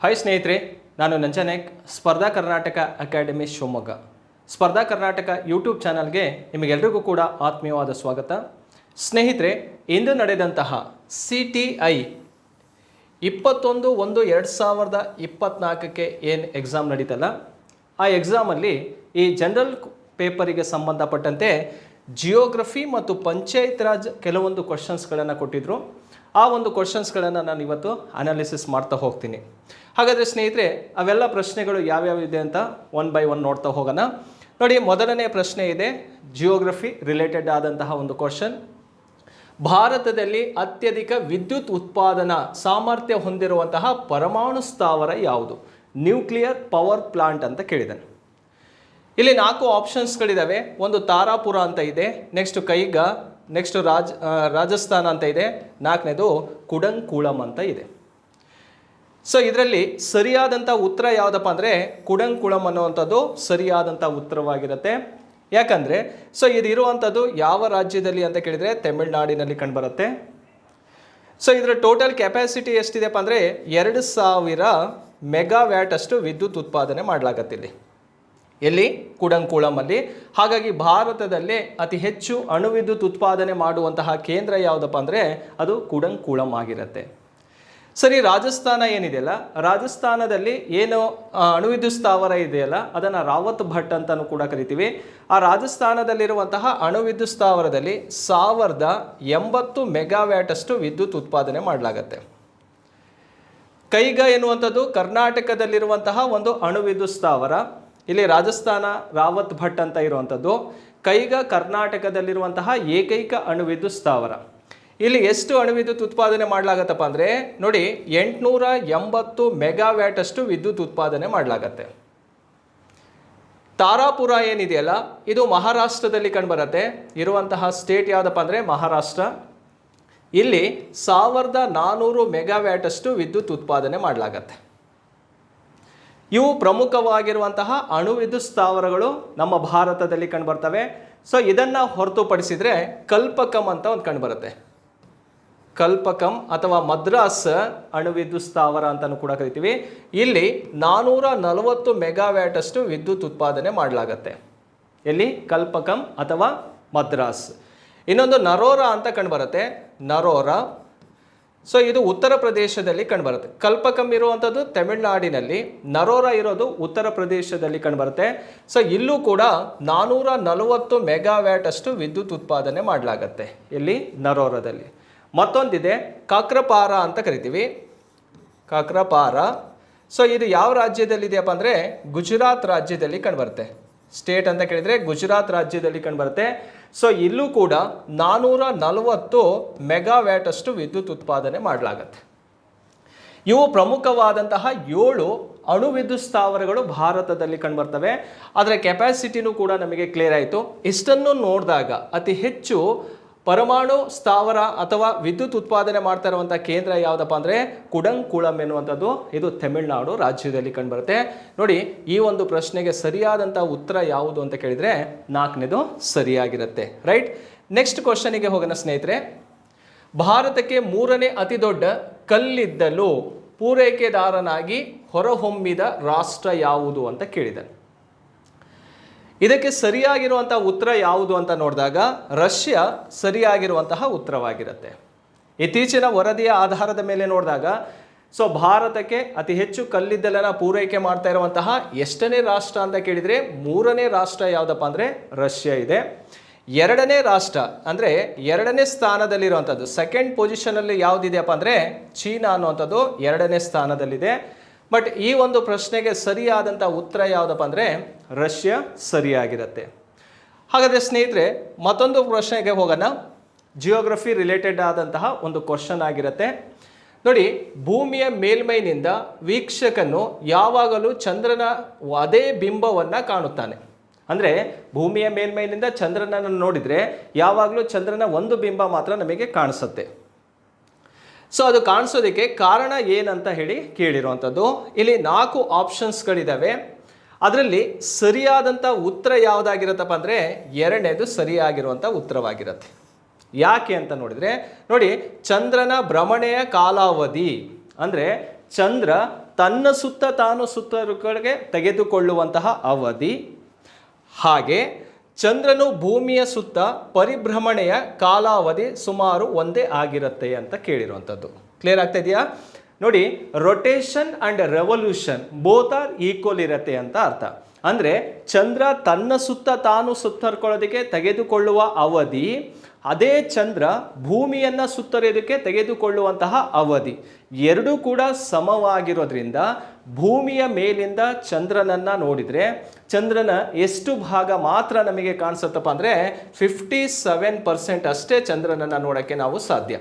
Hi ಸ್ನೇಹಿತರೆ, ನಾನು ನಂಜನಾಯಕ್ ಸ್ಪರ್ಧಾ ಕರ್ನಾಟಕ ಅಕಾಡೆಮಿ ಶಿವಮೊಗ್ಗ. ಸ್ಪರ್ಧಾ ಕರ್ನಾಟಕ ಯೂಟ್ಯೂಬ್ ಚಾನಲ್ಗೆ ನಿಮಗೆಲ್ಲರಿಗೂ ಕೂಡ ಆತ್ಮೀಯವಾದ ಸ್ವಾಗತ. ಸ್ನೇಹಿತರೆ, ಇಂದು ನಡೆದಂತಹ ಸಿ ಟಿ ಐ ಇಪ್ಪತ್ತೊಂದು ಒಂದು ಎರಡು ಸಾವಿರದ ಇಪ್ಪತ್ತ್ನಾಲ್ಕಕ್ಕೆ ಏನು ಎಕ್ಸಾಮ್ ನಡೀತಲ್ಲ? ಆ ಎಕ್ಸಾಮಲ್ಲಿ ಈ ಜನರಲ್ ಪೇಪರಿಗೆ ಸಂಬಂಧಪಟ್ಟಂತೆ ಜಿಯೋಗ್ರಫಿ ಮತ್ತು ಪಂಚಾಯತ್ ರಾಜ್ ಕೆಲವೊಂದು ಕ್ವಶನ್ಸ್ಗಳನ್ನು ಕೊಟ್ಟಿದ್ದರು ಆ ಒಂದು ಕ್ವಶನ್ಸ್ಗಳನ್ನು ನಾನು ಇವತ್ತು ಅನಾಲಿಸಿಸ್ ಮಾಡ್ತಾ ಹೋಗ್ತೀನಿ. ಹಾಗಾದರೆ ಸ್ನೇಹಿತರೆ, ಅವೆಲ್ಲ ಪ್ರಶ್ನೆಗಳು ಯಾವ್ಯಾವ ಇದೆ ಅಂತ ಒನ್ ಬೈ ಒನ್ ನೋಡ್ತಾ ಹೋಗೋಣ. ನೋಡಿ, ಮೊದಲನೇ ಪ್ರಶ್ನೆ ಇದೆ ಜಿಯೋಗ್ರಫಿ ರಿಲೇಟೆಡ್ ಆದಂತಹ ಒಂದು ಕ್ವಶನ್ ಭಾರತದಲ್ಲಿ ಅತ್ಯಧಿಕ ವಿದ್ಯುತ್ ಉತ್ಪಾದನಾ ಸಾಮರ್ಥ್ಯ ಹೊಂದಿರುವಂತಹ ಪರಮಾಣು ಸ್ಥಾವರ ಯಾವುದು? ನ್ಯೂಕ್ಲಿಯರ್ ಪವರ್ ಪ್ಲಾಂಟ್ ಅಂತ ಕೇಳಿದ್ದಾನೆ ಇಲ್ಲಿ ನಾಲ್ಕು ಆಪ್ಷನ್ಸ್ಗಳಿದ್ದಾವೆ ಒಂದು ತಾರಾಪುರ ಅಂತ ಇದೆ ನೆಕ್ಸ್ಟ್ ಕೈಗ ನೆಕ್ಸ್ಟ್ ರಾಜ್ ರಾಜಸ್ಥಾನ ಅಂತ ಇದೆ. ನಾಲ್ಕನೇದು ಕುಡಂಕುಳಂ ಅಂತ ಇದೆ. ಸೊ ಇದರಲ್ಲಿ ಸರಿಯಾದಂಥ ಉತ್ತರ ಯಾವುದಪ್ಪ ಅಂದರೆ ಕುಡಂಕುಳಂ ಅನ್ನುವಂಥದ್ದು ಸರಿಯಾದಂಥ ಉತ್ತರವಾಗಿರುತ್ತೆ. ಯಾಕಂದರೆ ಸೊ ಇದು ಯಾವ ರಾಜ್ಯದಲ್ಲಿ ಅಂತ ಕೇಳಿದರೆ ತಮಿಳುನಾಡಿನಲ್ಲಿ ಕಂಡುಬರುತ್ತೆ. ಸೊ ಇದರ ಟೋಟಲ್ ಕೆಪಾಸಿಟಿ ಎಷ್ಟಿದೆಪ್ಪ ಅಂದರೆ ಎರಡು ಸಾವಿರ ಮೆಗಾವ್ಯಾಟ್ ಅಷ್ಟು ವಿದ್ಯುತ್ ಉತ್ಪಾದನೆ ಮಾಡಲಾಗತ್ತಿಲ್ಲಿ ಎಲ್ಲಿ? ಕುಡಂಕುಳಮಲ್ಲಿ ಹಾಗಾಗಿ ಭಾರತದಲ್ಲೇ ಅತಿ ಹೆಚ್ಚು ಅಣುವಿದ್ಯುತ್ ಉತ್ಪಾದನೆ ಮಾಡುವಂತಹ ಕೇಂದ್ರ ಯಾವುದಪ್ಪ ಅಂದರೆ ಅದು ಕುಡಂಕುಳಂ ಆಗಿರುತ್ತೆ. ಸರಿ, ರಾಜಸ್ಥಾನ ಏನಿದೆಯಲ್ಲ? ರಾಜಸ್ಥಾನದಲ್ಲಿ ಏನು ಅಣುವಿದ್ಯುತ್ ಸ್ಥಾವರ ಇದೆಯಲ್ಲ, ಅದನ್ನು ರಾವತ್ ಭಟ್ ಅಂತಲೂ ಕೂಡ ಕರಿತೀವಿ. ಆ ರಾಜಸ್ಥಾನದಲ್ಲಿರುವಂತಹ ಅಣುವಿದ್ಯುತ್ ಸ್ಥಾವರದಲ್ಲಿ ಸಾವಿರದ ಎಂಬತ್ತು ಮೆಗಾವ್ಯಾಟಷ್ಟು ವಿದ್ಯುತ್ ಉತ್ಪಾದನೆ ಮಾಡಲಾಗತ್ತೆ. ಕೈಗ ಎನ್ನುವಂಥದ್ದು ಕರ್ನಾಟಕದಲ್ಲಿರುವಂತಹ ಒಂದು ಅಣುವಿದ್ಯುತ್ ಸ್ಥಾವರ. ಇಲ್ಲಿ ರಾಜಸ್ಥಾನ ರಾವತ್ ಭಟ್ ಅಂತ ಇರುವಂಥದ್ದು, ಕೈಗ ಕರ್ನಾಟಕದಲ್ಲಿರುವಂತಹ ಏಕೈಕ ಅಣುವಿದ್ಯುತ್ ಸ್ಥಾವರ. ಇಲ್ಲಿ ಎಷ್ಟು ಅಣುವಿದ್ಯುತ್ ಉತ್ಪಾದನೆ ಮಾಡಲಾಗತ್ತಪ್ಪ ಅಂದರೆ, ನೋಡಿ ಎಂಟುನೂರ ಎಂಬತ್ತು ಮೆಗಾವ್ಯಾಟ್ ಅಷ್ಟು ವಿದ್ಯುತ್ ಉತ್ಪಾದನೆ ಮಾಡಲಾಗತ್ತೆ. ತಾರಾಪುರ ಏನಿದೆಯಲ್ಲ, ಇದು ಮಹಾರಾಷ್ಟ್ರದಲ್ಲಿ ಕಂಡುಬರುತ್ತೆ. ಇರುವಂತಹ ಸ್ಟೇಟ್ ಯಾವುದಪ್ಪ ಅಂದರೆ, ಮಹಾರಾಷ್ಟ್ರ. ಇಲ್ಲಿ ಸಾವಿರದ ನಾನ್ನೂರು ಮೆಗಾವ್ಯಾಟ್ ಅಷ್ಟು ವಿದ್ಯುತ್ ಉತ್ಪಾದನೆ ಮಾಡಲಾಗತ್ತೆ. ಇವು ಪ್ರಮುಖವಾಗಿರುವಂತಹ ಅಣು ವಿದ್ಯುತ್ ಸ್ಥಾವರಗಳು ನಮ್ಮ ಭಾರತದಲ್ಲಿ ಕಂಡುಬರ್ತವೆ. ಸೊ ಇದನ್ನು ಹೊರತುಪಡಿಸಿದರೆ ಕಲ್ಪಕಂ ಅಂತ ಒಂದು ಕಂಡುಬರುತ್ತೆ. ಕಲ್ಪಕಂ ಅಥವಾ ಮದ್ರಾಸ್ ಅಣು ವಿದ್ಯುತ್ ಸ್ಥಾವರ ಅಂತಲೂ ಕೂಡ ಕರಿತೀವಿ. ಇಲ್ಲಿ ನಾನೂರ ನಲವತ್ತು ಮೆಗಾವ್ಯಾಟಷ್ಟು ವಿದ್ಯುತ್ ಉತ್ಪಾದನೆ ಮಾಡಲಾಗತ್ತೆ. ಎಲ್ಲಿ? ಕಲ್ಪಕಂ ಅಥವಾ ಮದ್ರಾಸ್. ಇನ್ನೊಂದು ನರೋರಾ ಅಂತ ಕಂಡುಬರುತ್ತೆ. ನರೋರಾ ಸೊ ಇದು ಉತ್ತರ ಪ್ರದೇಶದಲ್ಲಿ ಕಂಡುಬರುತ್ತೆ. ಕಲ್ಪಕಂ ಇರುವಂಥದ್ದು ತಮಿಳುನಾಡಿನಲ್ಲಿ, ನರೋರಾ ಇರೋದು ಉತ್ತರ ಪ್ರದೇಶದಲ್ಲಿ ಕಂಡುಬರುತ್ತೆ. ಸೊ ಇಲ್ಲೂ ಕೂಡ ನಾನ್ನೂರ ನಲವತ್ತು ಮೆಗಾವ್ಯಾಟ್ ಅಷ್ಟು ವಿದ್ಯುತ್ ಉತ್ಪಾದನೆ ಮಾಡಲಾಗತ್ತೆ ಇಲ್ಲಿ ನರೋರಾದಲ್ಲಿ. ಮತ್ತೊಂದಿದೆ, ಕಾಕ್ರಪಾರ ಅಂತ ಕರಿತೀವಿ. ಕಾಕ್ರಪಾರ. ಸೊ ಇದು ಯಾವ ರಾಜ್ಯದಲ್ಲಿದೆಯಪ್ಪ ಅಂದರೆ ಗುಜರಾತ್ ರಾಜ್ಯದಲ್ಲಿ ಕಂಡುಬರುತ್ತೆ. ಸ್ಟೇಟ್ ಅಂತ ಕೇಳಿದರೆ ಗುಜರಾತ್ ರಾಜ್ಯದಲ್ಲಿ ಕಂಡುಬರುತ್ತೆ. ಸೊ ಇಲ್ಲೂ ಕೂಡ ನಾನ್ನೂರ ನಲವತ್ತು ಮೆಗಾವ್ಯಾಟ್ ಅಷ್ಟು ವಿದ್ಯುತ್ ಉತ್ಪಾದನೆ ಮಾಡಲಾಗತ್ತೆ. ಇವು ಪ್ರಮುಖವಾದಂತಹ ಏಳು ಅಣು ವಿದ್ಯುತ್ ಸ್ಥಾವರಗಳು ಭಾರತದಲ್ಲಿ ಕಂಡುಬರ್ತವೆ. ಅದರ ಕೆಪಾಸಿಟಿನೂ ಕೂಡ ನಮಗೆ ಕ್ಲಿಯರ್ ಆಯಿತು. ಇಷ್ಟನ್ನು ನೋಡಿದಾಗ ಅತಿ ಹೆಚ್ಚು ಪರಮಾಣು ಸ್ಥಾವರ ಅಥವಾ ವಿದ್ಯುತ್ ಉತ್ಪಾದನೆ ಮಾಡ್ತಾ ಇರುವಂಥ ಕೇಂದ್ರ ಯಾವುದಪ್ಪ ಅಂದರೆ ಕುಡಂಕುಳಂ ಎನ್ನುವಂಥದ್ದು. ಇದು ತಮಿಳುನಾಡು ರಾಜ್ಯದಲ್ಲಿ ಕಂಡುಬರುತ್ತೆ. ನೋಡಿ, ಈ ಒಂದು ಪ್ರಶ್ನೆಗೆ ಸರಿಯಾದಂಥ ಉತ್ತರ ಯಾವುದು ಅಂತ ಕೇಳಿದರೆ ನಾಲ್ಕನೇದು ಸರಿಯಾಗಿರುತ್ತೆ. ರೈಟ್? ನೆಕ್ಸ್ಟ್ ಕ್ವಶನಿಗೆ ಹೋಗೋಣ ಸ್ನೇಹಿತರೆ. ಭಾರತಕ್ಕೆ ಮೂರನೇ ಅತಿ ದೊಡ್ಡ ಕಲ್ಲಿದ್ದಲು ಪೂರೈಕೆದಾರನಾಗಿ ಹೊರಹೊಮ್ಮಿದ ರಾಷ್ಟ್ರ ಯಾವುದು ಅಂತ ಕೇಳಿದ್ದಾನೆ ಇದಕ್ಕೆ ಸರಿಯಾಗಿರುವಂಥ ಉತ್ತರ ಯಾವುದು ಅಂತ ನೋಡಿದಾಗ ರಷ್ಯಾ ಸರಿಯಾಗಿರುವಂತಹ ಉತ್ತರವಾಗಿರುತ್ತೆ. ಇತ್ತೀಚಿನ ವರದಿಯ ಆಧಾರದ ಮೇಲೆ ನೋಡಿದಾಗ, ಸೊ ಭಾರತಕ್ಕೆ ಅತಿ ಹೆಚ್ಚು ಕಲ್ಲಿದ್ದಲನ್ನು ಪೂರೈಕೆ ಮಾಡ್ತಾ ಇರುವಂತಹ ಎಷ್ಟನೇ ರಾಷ್ಟ್ರ ಅಂತ ಕೇಳಿದರೆ ಮೂರನೇ ರಾಷ್ಟ್ರ ಯಾವುದಪ್ಪ ಅಂದರೆ ರಷ್ಯಾ ಇದೆ. ಎರಡನೇ ರಾಷ್ಟ್ರ ಅಂದರೆ ಎರಡನೇ ಸ್ಥಾನದಲ್ಲಿರುವಂಥದ್ದು ಸೆಕೆಂಡ್ ಪೊಸಿಷನಲ್ಲಿ ಯಾವುದಿದೆಯಪ್ಪ ಅಂದರೆ ಚೀನಾ ಅನ್ನುವಂಥದ್ದು ಎರಡನೇ ಸ್ಥಾನದಲ್ಲಿದೆ. ಬಟ್ ಈ ಒಂದು ಪ್ರಶ್ನೆಗೆ ಸರಿಯಾದಂಥ ಉತ್ತರ ಯಾವುದಪ್ಪ ಅಂದರೆ ರಷ್ಯಾ ಸರಿಯಾಗಿರುತ್ತೆ. ಹಾಗಾದರೆ ಸ್ನೇಹಿತರೆ, ಮತ್ತೊಂದು ಪ್ರಶ್ನೆಗೆ ಹೋಗೋಣ. ಜಿಯೋಗ್ರಫಿ ರಿಲೇಟೆಡ್ ಆದಂತಹ ಒಂದು ಕ್ವಶನ್ ಆಗಿರುತ್ತೆ. ನೋಡಿ, ಭೂಮಿಯ ಮೇಲ್ಮೈನಿಂದ ವೀಕ್ಷಕನು ಯಾವಾಗಲೂ ಚಂದ್ರನ ಅದೇ ಬಿಂಬವನ್ನು ಕಾಣುತ್ತಾನೆ. ಅಂದರೆ ಭೂಮಿಯ ಮೇಲ್ಮೈನಿಂದ ಚಂದ್ರನನ್ನು ನೋಡಿದರೆ ಯಾವಾಗಲೂ ಚಂದ್ರನ ಒಂದು ಬಿಂಬ ಮಾತ್ರ ನಮಗೆ ಕಾಣಿಸುತ್ತೆ. ಸೊ ಅದು ಕಾಣಿಸೋದಕ್ಕೆ ಕಾರಣ ಏನಂತ ಹೇಳಿ ಕೇಳಿರುವಂಥದ್ದು. ಇಲ್ಲಿ ನಾಲ್ಕು ಆಪ್ಷನ್ಸ್ಗಳಿದ್ದಾವೆ ಅದರಲ್ಲಿ ಸರಿಯಾದಂಥ ಉತ್ತರ ಯಾವುದಾಗಿರತ್ತಪ್ಪ ಅಂದರೆ ಎರಡನೇದು ಸರಿಯಾಗಿರುವಂಥ ಉತ್ತರವಾಗಿರುತ್ತೆ. ಯಾಕೆ ಅಂತ ನೋಡಿದರೆ, ನೋಡಿ, ಚಂದ್ರನ ಭ್ರಮಣೆಯ ಕಾಲಾವಧಿ ಅಂದರೆ ಚಂದ್ರ ತನ್ನ ಸುತ್ತ ತಾನು ಸುತ್ತಗಳಿಗೆ ತೆಗೆದುಕೊಳ್ಳುವಂತಹ ಅವಧಿ. ಹಾಗೆ ಚಂದ್ರನು ಭೂಮಿಯ ಸುತ್ತ ಪರಿಭ್ರಮಣೆಯ ಕಾಲಾವಧಿ ಸುಮಾರು ಒಂದೇ ಆಗಿರುತ್ತೆ ಅಂತ ಕೇಳಿರುವಂಥದ್ದು. ಕ್ಲಿಯರ್ ಆಗ್ತಾ ಇದೆಯಾ? ನೋಡಿ rotation and revolution both are equal ಇರತ್ತೆ ಅಂತ ಅರ್ಥ. ಅಂದರೆ ಚಂದ್ರ ತನ್ನ ಸುತ್ತ ತಾನು ಸುತ್ತರ್ಕೊಳ್ಳೋದಕ್ಕೆ ತೆಗೆದುಕೊಳ್ಳುವ ಅವಧಿ ಅದೇ ಚಂದ್ರ ಭೂಮಿಯನ್ನು ಸುತ್ತರಿಯೋದಕ್ಕೆ ತೆಗೆದುಕೊಳ್ಳುವಂತಹ ಅವಧಿ. ಎರಡೂ ಕೂಡ ಸಮವಾಗಿರೋದ್ರಿಂದ ಭೂಮಿಯ ಮೇಲಿಂದ ಚಂದ್ರನನ್ನು ನೋಡಿದರೆ, ಚಂದ್ರನ ಎಷ್ಟು ಭಾಗ ಮಾತ್ರ ನಮಗೆ ಕಾಣಿಸುತ್ತಪ್ಪ ಅಂದರೆ ಫಿಫ್ಟಿ ಸೆವೆನ್ ಪರ್ಸೆಂಟ್ ಅಷ್ಟೇ ಚಂದ್ರನನ್ನು ನೋಡೋಕ್ಕೆ ನಾವು ಸಾಧ್ಯ.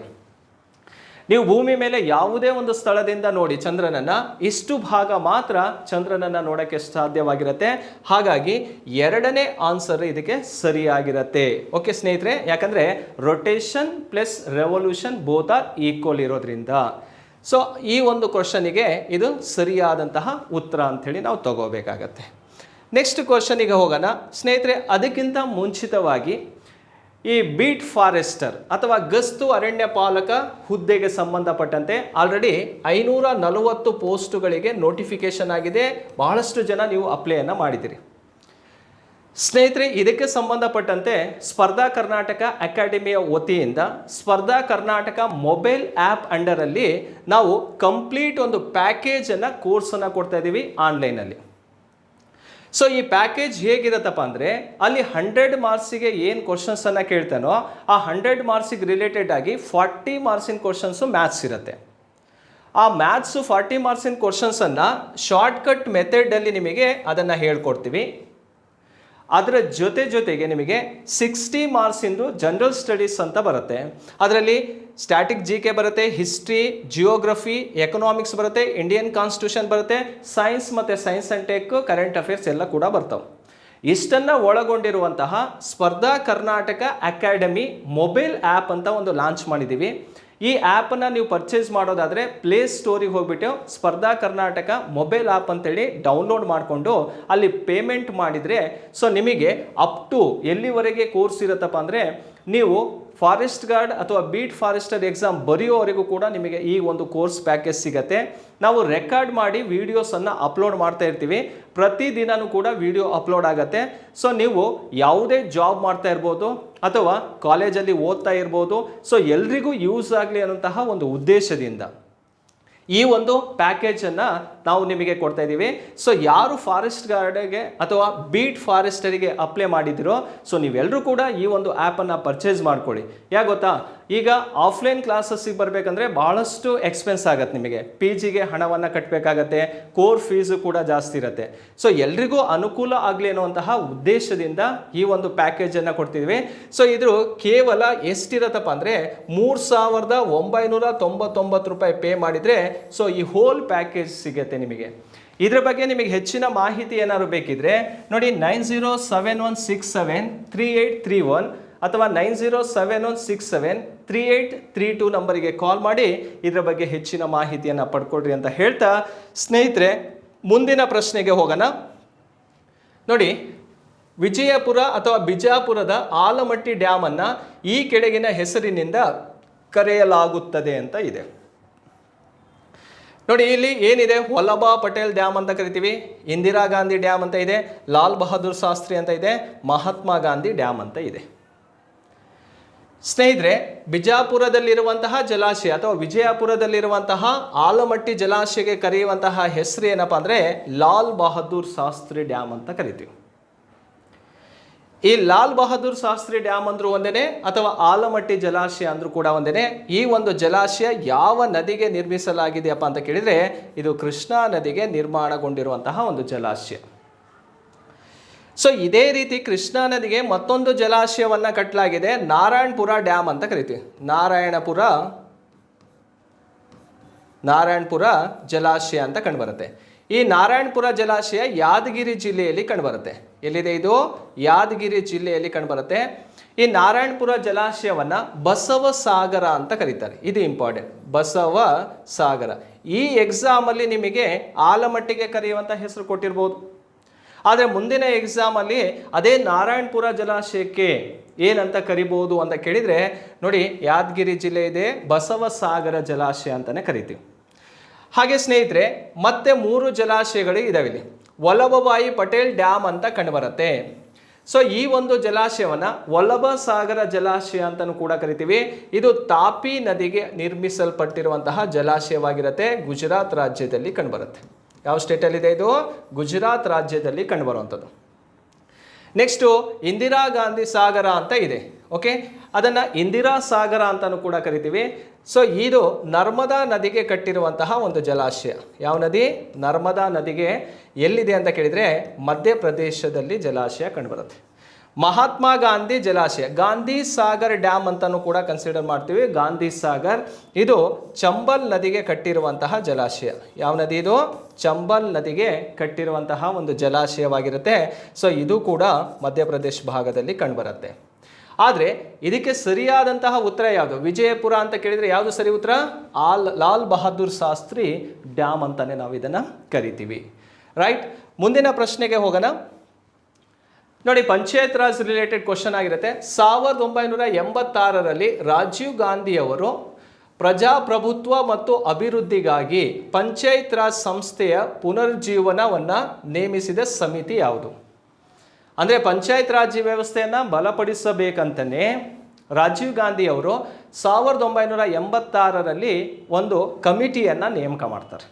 ನೀವು ಭೂಮಿ ಮೇಲೆ ಯಾವುದೇ ಒಂದು ಸ್ಥಳದಿಂದ ನೋಡಿ ಚಂದ್ರನನ್ನ, ಇಷ್ಟು ಭಾಗ ಮಾತ್ರ ಚಂದ್ರನನ್ನ ನೋಡಕ್ಕೆ ಸಾಧ್ಯವಾಗಿರುತ್ತೆ. ಹಾಗಾಗಿ ಎರಡನೇ ಆನ್ಸರ್ ಇದಕ್ಕೆ ಸರಿಯಾಗಿರುತ್ತೆ. ಓಕೆ ಸ್ನೇಹಿತರೆ, ಯಾಕಂದ್ರೆ rotation plus revolution both are equal ಇರೋದ್ರಿಂದ. ಸೊ ಈ ಒಂದು ಕ್ವಶನಿಗೆ ಇದು ಸರಿಯಾದಂತಹ ಉತ್ತರ ಅಂಥೇಳಿ ನಾವು ತಗೋಬೇಕಾಗತ್ತೆ. ನೆಕ್ಸ್ಟ್ ಕ್ವಶನಿಗೆ ಹೋಗೋಣ. ಸ್ನೇಹಿತರೆ, ಅದಕ್ಕಿಂತ ಮುಂಚಿತವಾಗಿ ಈ ಬೀಟ್ ಫಾರೆಸ್ಟರ್ ಅಥವಾ ಗಸ್ತು ಅರಣ್ಯ ಪಾಲಕ ಹುದ್ದೆಗೆ ಸಂಬಂಧಪಟ್ಟಂತೆ ಆಲ್ರೆಡಿ ಐನೂರ ನಲವತ್ತು ಪೋಸ್ಟುಗಳಿಗೆ ನೋಟಿಫಿಕೇಶನ್ ಆಗಿದೆ. ಬಹಳಷ್ಟು ಜನ ನೀವು ಅಪ್ಲೈಯನ್ನು ಮಾಡಿದ್ದೀರಿ. ಸ್ನೇಹಿತರೆ, ಇದಕ್ಕೆ ಸಂಬಂಧಪಟ್ಟಂತೆ ಸ್ಪರ್ಧಾ ಕರ್ನಾಟಕ ಅಕಾಡೆಮಿಯ ವತಿಯಿಂದ ಸ್ಪರ್ಧಾ ಕರ್ನಾಟಕ ಮೊಬೈಲ್ ಆ್ಯಪ್ ಅಂಡರಲ್ಲಿ ನಾವು ಕಂಪ್ಲೀಟ್ ಒಂದು ಪ್ಯಾಕೇಜನ್ನು ಕೋರ್ಸನ್ನು ಕೊಡ್ತಾ ಇದ್ದೀವಿ ಆನ್ಲೈನಲ್ಲಿ ಸೊ ಈ ಪ್ಯಾಕೇಜ್ ಹೇಗಿರತ್ತಪ್ಪ ಅಂದರೆ, ಅಲ್ಲಿ ಹಂಡ್ರೆಡ್ ಮಾರ್ಕ್ಸಿಗೆ ಏನು ಕ್ವಶನ್ಸನ್ನು ಕೇಳ್ತಾನೋ, ಆ ಹಂಡ್ರೆಡ್ ಮಾರ್ಕ್ಸಿಗೆ ರಿಲೇಟೆಡ್ ಆಗಿ ಫಾರ್ಟಿ ಮಾರ್ಕ್ಸಿನ ಕ್ವಶನ್ಸು ಮ್ಯಾಥ್ಸ್ ಇರುತ್ತೆ. ಆ ಮ್ಯಾಥ್ಸು ಫಾರ್ಟಿ ಮಾರ್ಕ್ಸಿನ ಕ್ವಶನ್ಸನ್ನು ಶಾರ್ಟ್ಕಟ್ ಮೆಥಡಲ್ಲಿ ನಿಮಗೆ ಅದನ್ನು ಹೇಳ್ಕೊಡ್ತೀವಿ. ಅದರ ಜೊತೆ ಜೊತೆಗೆ ನಿಮಗೆ ಸಿಕ್ಸ್ಟಿ ಮಾರ್ಕ್ಸಿಂದು ಜನರಲ್ ಸ್ಟಡೀಸ್ ಅಂತ ಬರುತ್ತೆ. ಅದರಲ್ಲಿ ಸ್ಟ್ಯಾಟಿಕ್ ಜಿ ಕೆ ಬರುತ್ತೆ ಹಿಸ್ಟ್ರಿ ಜಿಯೋಗ್ರಫಿ ಎಕನಾಮಿಕ್ಸ್ ಬರುತ್ತೆ ಇಂಡಿಯನ್ ಕಾನ್ಸ್ಟಿಟ್ಯೂಷನ್ ಬರುತ್ತೆ ಸೈನ್ಸ್ ಮತ್ತು science and tech current affairs ಎಲ್ಲ ಕೂಡ ಬರ್ತವೆ. ಇಷ್ಟನ್ನು ಒಳಗೊಂಡಿರುವಂತಹ ಸ್ಪರ್ಧಾ ಕರ್ನಾಟಕ ಅಕಾಡೆಮಿ ಮೊಬೈಲ್ ಆ್ಯಪ್ ಅಂತ ಒಂದು ಲಾಂಚ್ ಮಾಡಿದ್ದೀವಿ ಈ ಆ್ಯಪನ್ನು ನೀವು ಪರ್ಚೇಸ್ ಮಾಡೋದಾದರೆ ಪ್ಲೇ ಸ್ಟೋರಿಗೆ ಹೋಗ್ಬಿಟ್ಟು ಸ್ಪರ್ಧಾ ಕರ್ನಾಟಕ ಮೊಬೈಲ್ ಆ್ಯಪ್ ಅಂತೇಳಿ ಡೌನ್ಲೋಡ್ ಮಾಡಿಕೊಂಡು ಅಲ್ಲಿ ಪೇಮೆಂಟ್ ಮಾಡಿದರೆ, ಸೊ ನಿಮಗೆ ಅಪ್ ಟು ಎಲ್ಲಿವರೆಗೆ ಕೋರ್ಸ್ ಇರುತ್ತಪ್ಪ ಅಂದರೆ, ನೀವು ಫಾರೆಸ್ಟ್ ಗಾರ್ಡ್ ಅಥವಾ ಬೀಟ್ ಫಾರೆಸ್ಟರ್ ಎಕ್ಸಾಮ್ ಬರೆಯೋವರೆಗೂ ಕೂಡ ನಿಮಗೆ ಈ ಒಂದು ಕೋರ್ಸ್ ಪ್ಯಾಕೇಜ್ ಸಿಗತ್ತೆ. ನಾವು ರೆಕಾರ್ಡ್ ಮಾಡಿ ವೀಡಿಯೋಸನ್ನು ಅಪ್ಲೋಡ್ ಮಾಡ್ತಾ ಇರ್ತೀವಿ. ಪ್ರತಿದಿನವೂ ಕೂಡ ವಿಡಿಯೋ ಅಪ್ಲೋಡ್ ಆಗುತ್ತೆ. ಸೊ ನೀವು ಯಾವುದೇ ಜಾಬ್ ಮಾಡ್ತಾ ಇರ್ಬೋದು ಅಥವಾ ಕಾಲೇಜಲ್ಲಿ ಓದ್ತಾ ಇರ್ಬೋದು. ಸೊ ಎಲ್ರಿಗೂ ಯೂಸ್ ಆಗಲಿ ಅನ್ನೋಂತಹ ಒಂದು ಉದ್ದೇಶದಿಂದ. ಈ ಒಂದು ಪ್ಯಾಕೇಜನ್ನು ನಾವು ನಿಮಗೆ ಕೊಡ್ತಾ ಇದ್ದೀವಿ. ಸೊ ಯಾರು ಫಾರೆಸ್ಟ್ ಗಾರ್ಡ್ಗೆ ಅಥವಾ ಬೀಟ್ ಫಾರೆಸ್ಟರಿಗೆ ಅಪ್ಲೈ ಮಾಡಿದಿರೋ ಸೊ ನೀವೆಲ್ಲರೂ ಕೂಡ ಈ ಒಂದು ಆ್ಯಪನ್ನು ಪರ್ಚೇಸ್ ಮಾಡ್ಕೊಳ್ಳಿ. ಯಾಕೆ ಗೊತ್ತಾ? ಈಗ ಆಫ್ಲೈನ್ ಕ್ಲಾಸಸ್ಸಿಗೆ ಬರಬೇಕಂದ್ರೆ ಭಾಳಷ್ಟು ಎಕ್ಸ್ಪೆನ್ಸ್ ಆಗುತ್ತೆ ನಿಮಗೆ. ಪಿ ಜಿಗೆ ಹಣವನ್ನು ಕಟ್ಟಬೇಕಾಗತ್ತೆ ಕೋರ್ ಫೀಸು ಕೂಡ ಜಾಸ್ತಿ ಇರುತ್ತೆ. ಸೊ ಎಲ್ರಿಗೂ ಅನುಕೂಲ ಆಗಲಿ ಅನ್ನುವಂತಹ ಉದ್ದೇಶದಿಂದ ಈ ಒಂದು ಪ್ಯಾಕೇಜನ್ನು ಕೊಡ್ತಿದ್ವಿ. ಸೊ ಇದು ಕೇವಲ ಎಷ್ಟಿರತ್ತಪ್ಪ ಅಂದರೆ ಮೂರು ಸಾವಿರದ ಒಂಬೈನೂರ ತೊಂಬತ್ತೊಂಬತ್ತು ರೂಪಾಯಿ ಪೇ ಮಾಡಿದರೆ ಸೊ ಈ ಹೋಲ್ ಪ್ಯಾಕೇಜ್ ಸಿಗುತ್ತೆ ನಿಮಗೆ. ಇದ್ರ ಬಗ್ಗೆ ನಿಮಗೆ ಹೆಚ್ಚಿನ ಮಾಹಿತಿ ಏನಾದ್ರು ಬೇಕಿದ್ರೆ, ನೋಡಿ nine zero seven one six seven three eight three one ಅಥವಾ nine zero seven one six seven three eight three two ನಂಬರಿಗೆ ಕಾಲ್ ಮಾಡಿ ಇದರ ಬಗ್ಗೆ ಹೆಚ್ಚಿನ ಮಾಹಿತಿಯನ್ನು ಪಡ್ಕೊಳ್ರಿ ಅಂತ ಹೇಳ್ತಾ, ಸ್ನೇಹಿತರೆ, ಮುಂದಿನ ಪ್ರಶ್ನೆಗೆ ಹೋಗೋಣ. ನೋಡಿ, ವಿಜಯಪುರ ಅಥವಾ ಬಿಜಾಪುರದ ಆಲಮಟ್ಟಿ ಡ್ಯಾಮನ್ನು ಈ ಕೆಳಗಿನ ಹೆಸರಿನಿಂದ ಕರೆಯಲಾಗುತ್ತದೆ ಅಂತ ಇದೆ. ನೋಡಿ, ಇಲ್ಲಿ ಏನಿದೆ? ವಲ್ಲಭ ಪಟೇಲ್ ಡ್ಯಾಮ್ ಅಂತ ಕರಿತೀವಿ. ಇಂದಿರಾ ಗಾಂಧಿ ಡ್ಯಾಮ್ ಅಂತ ಇದೆ. ಲಾಲ್ ಬಹದ್ದೂರ್ ಶಾಸ್ತ್ರಿ ಅಂತ ಇದೆ. ಮಹಾತ್ಮ ಗಾಂಧಿ ಡ್ಯಾಮ್ ಅಂತ ಇದೆ. ಸ್ನೇಹಿತರೆ, ಬಿಜಾಪುರದಲ್ಲಿರುವಂತಹ ಜಲಾಶಯ ಅಥವಾ ವಿಜಯಪುರದಲ್ಲಿರುವಂತಹ ಆಲಮಟ್ಟಿ ಜಲಾಶಯಕ್ಕೆ ಕರೆಯುವಂತಹ ಹೆಸರು ಏನಪ್ಪ ಅಂದರೆ ಲಾಲ್ ಬಹದ್ದೂರ್ ಶಾಸ್ತ್ರಿ ಡ್ಯಾಮ್ ಅಂತ ಕರಿತೀವಿ. ಈ ಲಾಲ್ ಬಹದ್ದೂರ್ ಶಾಸ್ತ್ರಿ ಡ್ಯಾಮ್ ಅಂದ್ರೂ ಒಂದೇನೆ, ಅಥವಾ ಆಲಮಟ್ಟಿ ಜಲಾಶಯ ಅಂದ್ರೂ ಕೂಡ ಒಂದೇನೆ. ಈ ಒಂದು ಜಲಾಶಯ ಯಾವ ನದಿಗೆ ನಿರ್ಮಿಸಲಾಗಿದೆಯಪ್ಪ ಅಂತ ಕೇಳಿದರೆ, ಇದು ಕೃಷ್ಣಾ ನದಿಗೆ ನಿರ್ಮಾಣಗೊಂಡಿರುವಂತಹ ಒಂದು ಜಲಾಶಯ. ಸೊ ಇದೇ ರೀತಿ ಕೃಷ್ಣಾ ನದಿಗೆ ಮತ್ತೊಂದು ಜಲಾಶಯವನ್ನು ಕಟ್ಟಲಾಗಿದೆ ನಾರಾಯಣಪುರ ಡ್ಯಾಮ್ ಅಂತ ಕರಿತೀವಿ. ನಾರಾಯಣಪುರ ನಾರಾಯಣಪುರ ಜಲಾಶಯ ಅಂತ ಕಂಡುಬರುತ್ತೆ ಈ ನಾರಾಯಣಪುರ ಜಲಾಶಯ ಯಾದಗಿರಿ ಜಿಲ್ಲೆಯಲ್ಲಿ ಕಂಡುಬರುತ್ತೆ. ಎಲ್ಲಿದೆ ಇದು? ಯಾದಗಿರಿ ಜಿಲ್ಲೆಯಲ್ಲಿ ಕಂಡುಬರುತ್ತೆ. ಈ ನಾರಾಯಣಪುರ ಜಲಾಶಯವನ್ನು ಬಸವ ಸಾಗರ ಅಂತ ಕರೀತಾರೆ. ಇದು ಇಂಪಾರ್ಟೆಂಟ್ ಬಸವ ಸಾಗರ. ಈ ಎಕ್ಸಾಮಲ್ಲಿ ನಿಮಗೆ ಆಲಮಟ್ಟಿಗೆ ಕರೆಯುವಂಥ ಹೆಸರು ಕೊಟ್ಟಿರ್ಬೋದು. ಆದರೆ ಮುಂದಿನ ಎಕ್ಸಾಮಲ್ಲಿ ಅದೇ ನಾರಾಯಣಪುರ ಜಲಾಶಯಕ್ಕೆ ಏನಂತ ಕರಿಬೋದು ಅಂತ ಕೇಳಿದರೆ, ನೋಡಿ, ಯಾದಗಿರಿ ಜಿಲ್ಲೆ ಇದೆ ಬಸವ ಸಾಗರ ಜಲಾಶಯ ಅಂತಲೇ ಕರಿತೀವಿ. ಹಾಗೆ ಸ್ನೇಹಿತರೆ, ಮತ್ತೆ ಮೂರು ಜಲಾಶಯಗಳು ಇದಾವೆ ಇಲ್ಲಿ ವಲ್ಲಭಭಾಯಿ ಪಟೇಲ್ ಡ್ಯಾಮ್ ಅಂತ ಕಂಡುಬರುತ್ತೆ. ಸೊ ಈ ಒಂದು ಜಲಾಶಯವನ್ನು ವಲ್ಲಭ ಸಾಗರ ಜಲಾಶಯ ಅಂತಲೂ ಕೂಡ ಕರಿತೀವಿ. ಇದು ತಾಪಿ ನದಿಗೆ ನಿರ್ಮಿಸಲ್ಪಟ್ಟಿರುವಂತಹ ಜಲಾಶಯವಾಗಿರುತ್ತೆ. ಗುಜರಾತ್ ರಾಜ್ಯದಲ್ಲಿ ಕಂಡುಬರುತ್ತೆ. ಯಾವ ಸ್ಟೇಟಲ್ಲಿದೆ ಇದು? ಗುಜರಾತ್ ರಾಜ್ಯದಲ್ಲಿ ಕಂಡುಬರುವಂಥದ್ದು. ನೆಕ್ಸ್ಟು ಇಂದಿರಾ ಗಾಂಧಿ ಸಾಗರ ಅಂತ ಇದೆ. ಓಕೆ ಅದನ್ನು ಇಂದಿರಾ ಸಾಗರ ಅಂತಲೂ ಕೂಡ ಕರಿತೀವಿ. ಸೊ ಇದು ನರ್ಮದಾ ನದಿಗೆ ಕಟ್ಟಿರುವಂತಹ ಒಂದು ಜಲಾಶಯ. ಯಾವ ನದಿ? ನರ್ಮದಾ ನದಿಗೆ ಎಲ್ಲಿದೆ ಅಂತ ಕೇಳಿದರೆ ಮಧ್ಯಪ್ರದೇಶದಲ್ಲಿ ಜಲಾಶಯ ಕಂಡುಬರುತ್ತೆ. ಮಹಾತ್ಮ ಗಾಂಧಿ ಜಲಾಶಯ, ಗಾಂಧಿ ಸಾಗರ್ ಡ್ಯಾಮ್ ಅಂತಲೂ ಕೂಡ ಕನ್ಸಿಡರ್ ಮಾಡ್ತೀವಿ. ಗಾಂಧಿ ಸಾಗರ್, ಇದು ಚಂಬಲ್ ನದಿಗೆ ಕಟ್ಟಿರುವಂತಹ ಜಲಾಶಯ. ಯಾವ ನದಿ ಇದು? ಚಂಬಲ್ ನದಿಗೆ ಕಟ್ಟಿರುವಂತಹ ಒಂದು ಜಲಾಶಯವಾಗಿರುತ್ತೆ. ಸೊ ಇದು ಕೂಡ ಮಧ್ಯಪ್ರದೇಶ ಭಾಗದಲ್ಲಿ ಕಂಡುಬರುತ್ತೆ. ಆದರೆ ಇದಕ್ಕೆ ಸರಿಯಾದಂತಹ ಉತ್ತರ ಯಾವುದು? ವಿಜಯಪುರ ಅಂತ ಕೇಳಿದರೆ ಯಾವುದು ಸರಿ ಉತ್ತರ? ಆಲ್, ಲಾಲ್ ಬಹದ್ದೂರ್ ಶಾಸ್ತ್ರಿ ಡ್ಯಾಮ್ ಅಂತಲೇ ನಾವು ಇದನ್ನು ಕರಿತೀವಿ. ರೈಟ್ ಮುಂದಿನ ಪ್ರಶ್ನೆಗೆ ಹೋಗೋಣ. ನೋಡಿ, ಪಂಚಾಯತ್ ರಾಜ್ ರಿಲೇಟೆಡ್ ಕ್ವಶನ್ ಆಗಿರುತ್ತೆ. ಸಾವಿರದ ಒಂಬೈನೂರ ಎಂಬತ್ತಾರರಲ್ಲಿ ರಾಜೀವ್ ಗಾಂಧಿಯವರು ಪ್ರಜಾಪ್ರಭುತ್ವ ಮತ್ತು ಅಭಿವೃದ್ಧಿಗಾಗಿ ಪಂಚಾಯತ್ ರಾಜ್ ಸಂಸ್ಥೆಯ ಪುನರ್ಜೀವನವನ್ನು ನೇಮಿಸಿದ ಸಮಿತಿ ಯಾವುದು? ಅಂದರೆ ಪಂಚಾಯತ್ ರಾಜ್ ವ್ಯವಸ್ಥೆಯನ್ನು ಬಲಪಡಿಸಬೇಕಂತಲೇ ರಾಜೀವ್ ಗಾಂಧಿ ಅವರು ಸಾವಿರದ ಒಂಬೈನೂರ ಎಂಬತ್ತಾರರಲ್ಲಿ ಒಂದು ಕಮಿಟಿಯನ್ನು ನೇಮಕ ಮಾಡ್ತಾರೆ.